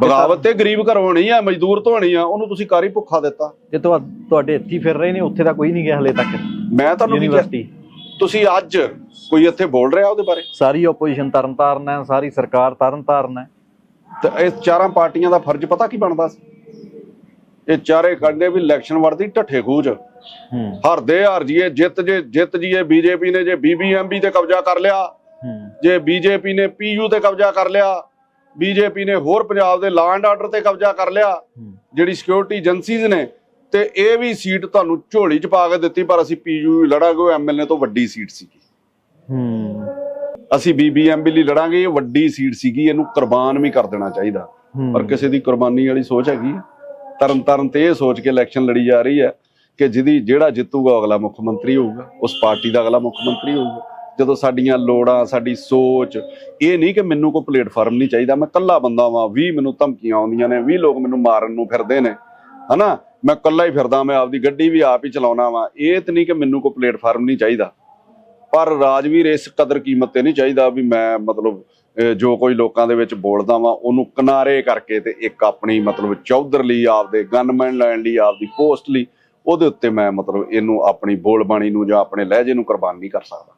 ਬਗਾਵਤ ਤੇ ਗਰੀਬ ਘਰ ਹੋਣੀ ਆ ਮਜ਼ਦੂਰ ਤੋਂ ਹੋਣੀ ਆ ਉਹਨੂੰ ਤੁਸੀਂ ਕਾਰੀ ਭੁੱਖਾ ਦਿੱਤਾ। ਜੇ ਤੁਹਾ- ਤੁਹਾਡੇ ਇੱਥੇ ਫਿਰ ਰਹੇ ਨੇ ਉੱਥੇ ਤਾਂ ਕੋਈ ਨਹੀਂ ਗਿਆ ਹਲੇ ਤੱਕ। ਮੈਂ ਤੁਹਾਨੂੰ ਕੀ ਕਿਹਾ? ਯੂਨੀਵਰਸਿਟੀ ਤੁਸੀਂ ਅੱਜ ਕੋਈ ਇੱਥੇ ਬੋਲ ਰਿਹਾ ਉਹਦੇ ਬਾਰੇ? ਸਾਰੀ ਆਪੋਜੀਸ਼ਨ ਤਰਨਤਾਰਨ ਹੈ ਸਾਰੀ ਸਰਕਾਰ ਤਰਨਤਾਰਨ ਹੈ। ਤੇ ਇਹ ਚਾਰਾਂ ਪਾਰਟੀਆਂ ਦਾ ਫਰਜ਼ ਪਤਾ ਕੀ ਬਣਦਾ ਸੀ? ਇਹ ਚਾਰੇ ਕਹਿੰਦੇ ਵੀ ਇਲੈਕਸ਼ਨ ਵੜਦੀ ਢੱਠੇ ਖੂਚ ਹੂੰ। ਹਰਦੇ ਹਾਰ ਜੀਏ ਜਿੱਤ ਜੇ ਜਿੱਤ ਜੀਏ ਬੀਜੇਪੀ ਨੇ ਜੇ ਬੀਬੀਐਮਬੀ ਤੇ ਕਬਜ਼ਾ ਕਰ ਲਿਆ ਹੂੰ। ਜੇ ਬੀਜੇਪੀ ਨੇ ਪੀਯੂ ਤੇ ਕਬਜ਼ਾ ਕਰ ਲਿਆ ਬੀਜੇਪੀ ਨੇ ਹੋਰ ਪੰਜਾਬ ਦੇ ਐਂਡ ਆਰਡਰ ਤੇ ਕਬਜ਼ਾ ਕਰ ਲਿਆ ਜਿਹੜੀ ਸਿਕਿਉਰਿਟੀ ਏਜੰਸੀਜ਼ ਨੇ ਤੇ ਇਹ ਵੀ ਸੀਟ ਤੁਹਾਨੂੰ ਝੋਲੀ 'ਚ ਪਾ ਕੇ ਦਿੱਤੀ ਪਰ ਅਸੀਂ ਪੀਯੂ ਲੜਾਂਗੇ ਐਮਐਲਏ ਤੋਂ ਵੱਡੀ ਸੀਟ ਸੀਗੀ। ਹੂੰ। ਅਸੀਂ ਬੀਬੀਐਮਬੀ ਲਈ ਲੜਾਂਗੇ ਇਹ ਵੱਡੀ ਸੀਟ ਸੀਗੀ ਇਹਨੂੰ ਕੁਰਬਾਨ ਵੀ ਕਰ ਦੇਣਾ ਚਾਹੀਦਾ। ਪਰ ਕਿਸੇ ਦੀ ਕੁਰਬਾਨੀ ਵਾਲੀ ਸੋਚ ਹੈਗੀ। ਤਰਨ ਤਾਰਨ ਤੇ ਇਹ ਸੋਚ ਕੇ ਇਲੈਕਸ਼ਨ ਲੜੀ ਜਾ ਰਹੀ ਹੈ ਕਿ ਜਿਹਦੀ ਜਿਹੜਾ ਜਿੱਤੂਗਾ ਅਗਲਾ ਮੁੱਖ ਮੰਤਰੀ ਹੋਊਗਾ ਉਸ ਪਾਰਟੀ ਦਾ ਅਗਲਾ ਮੁੱਖ ਮੰਤਰੀ ਹੋਊਗਾ। ਜਦੋਂ ਸਾਡੀਆਂ ਲੋੜਾਂ, ਸਾਡੀ ਸੋਚ, ਇਹ ਨਹੀਂ ਕਿ ਮੈਨੂੰ ਕੋਈ ਪਲੇਟਫਾਰਮ ਨਹੀਂ ਚਾਹੀਦਾ। ਮੈਂ ਇਕੱਲਾ ਬੰਦਾ ਵਾਂ 20 ਮੈਨੂੰ ਧਮਕੀਆਂ ਆਉਂਦੀਆਂ ਨੇ 20 ਲੋਕ ਮੈਨੂੰ ਮਾਰਨ ਨੂੰ ਫਿਰਦੇ ਨੇ। ਹਨਾ? ਮੈਂ ਇਕੱਲਾ ਹੀ ਫਿਰਦਾ, ਮੈਂ ਆਪਦੀ ਗੱਡੀ ਵੀ ਆਪ ਹੀ ਚਲਾਉਣਾ ਵਾਂ। ਇਹ ਤਾਂ ਨਹੀਂ ਕਿ ਮੈਨੂੰ ਕੋਈ ਪਲੇਟਫਾਰਮ ਨਹੀਂ ਚਾਹੀਦਾ। ਪਰ ਰਾਜਵੀਰ ਇਸ ਕਦਰ ਕੀਮਤ ਤੇ ਨਹੀਂ ਚਾਹੀਦਾ ਵੀ ਮੈਂ ਮਤਲਬ ਜੋ ਕੋਈ ਲੋਕਾਂ ਦੇ ਵਿੱਚ ਬੋਲਦਾ ਵਾਂ, ਉਹਨੂੰ ਕਿਨਾਰੇ ਕਰਕੇ ਤੇ ਇੱਕ ਆਪਣੀ ਮਤਲਬ ਚੌਧਰ ਲਈ, ਆਪਦੇ ਗਨਮੈਨ ਲੈਣ ਲਈ, ਆਪਦੀ ਪੋਸਟ ਲਈ, ਉਹਦੇ ਉੱਤੇ ਮੈਂ ਮਤਲਬ ਇਹਨੂੰ ਆਪਣੀ ਬੋਲਬਾਣੀ ਨੂੰ ਜਾਂ ਆਪਣੇ ਲਹਿਜੇ ਨੂੰ ਕੁਰਬਾਨ ਨਹੀਂ ਕਰ ਸਕਦਾ।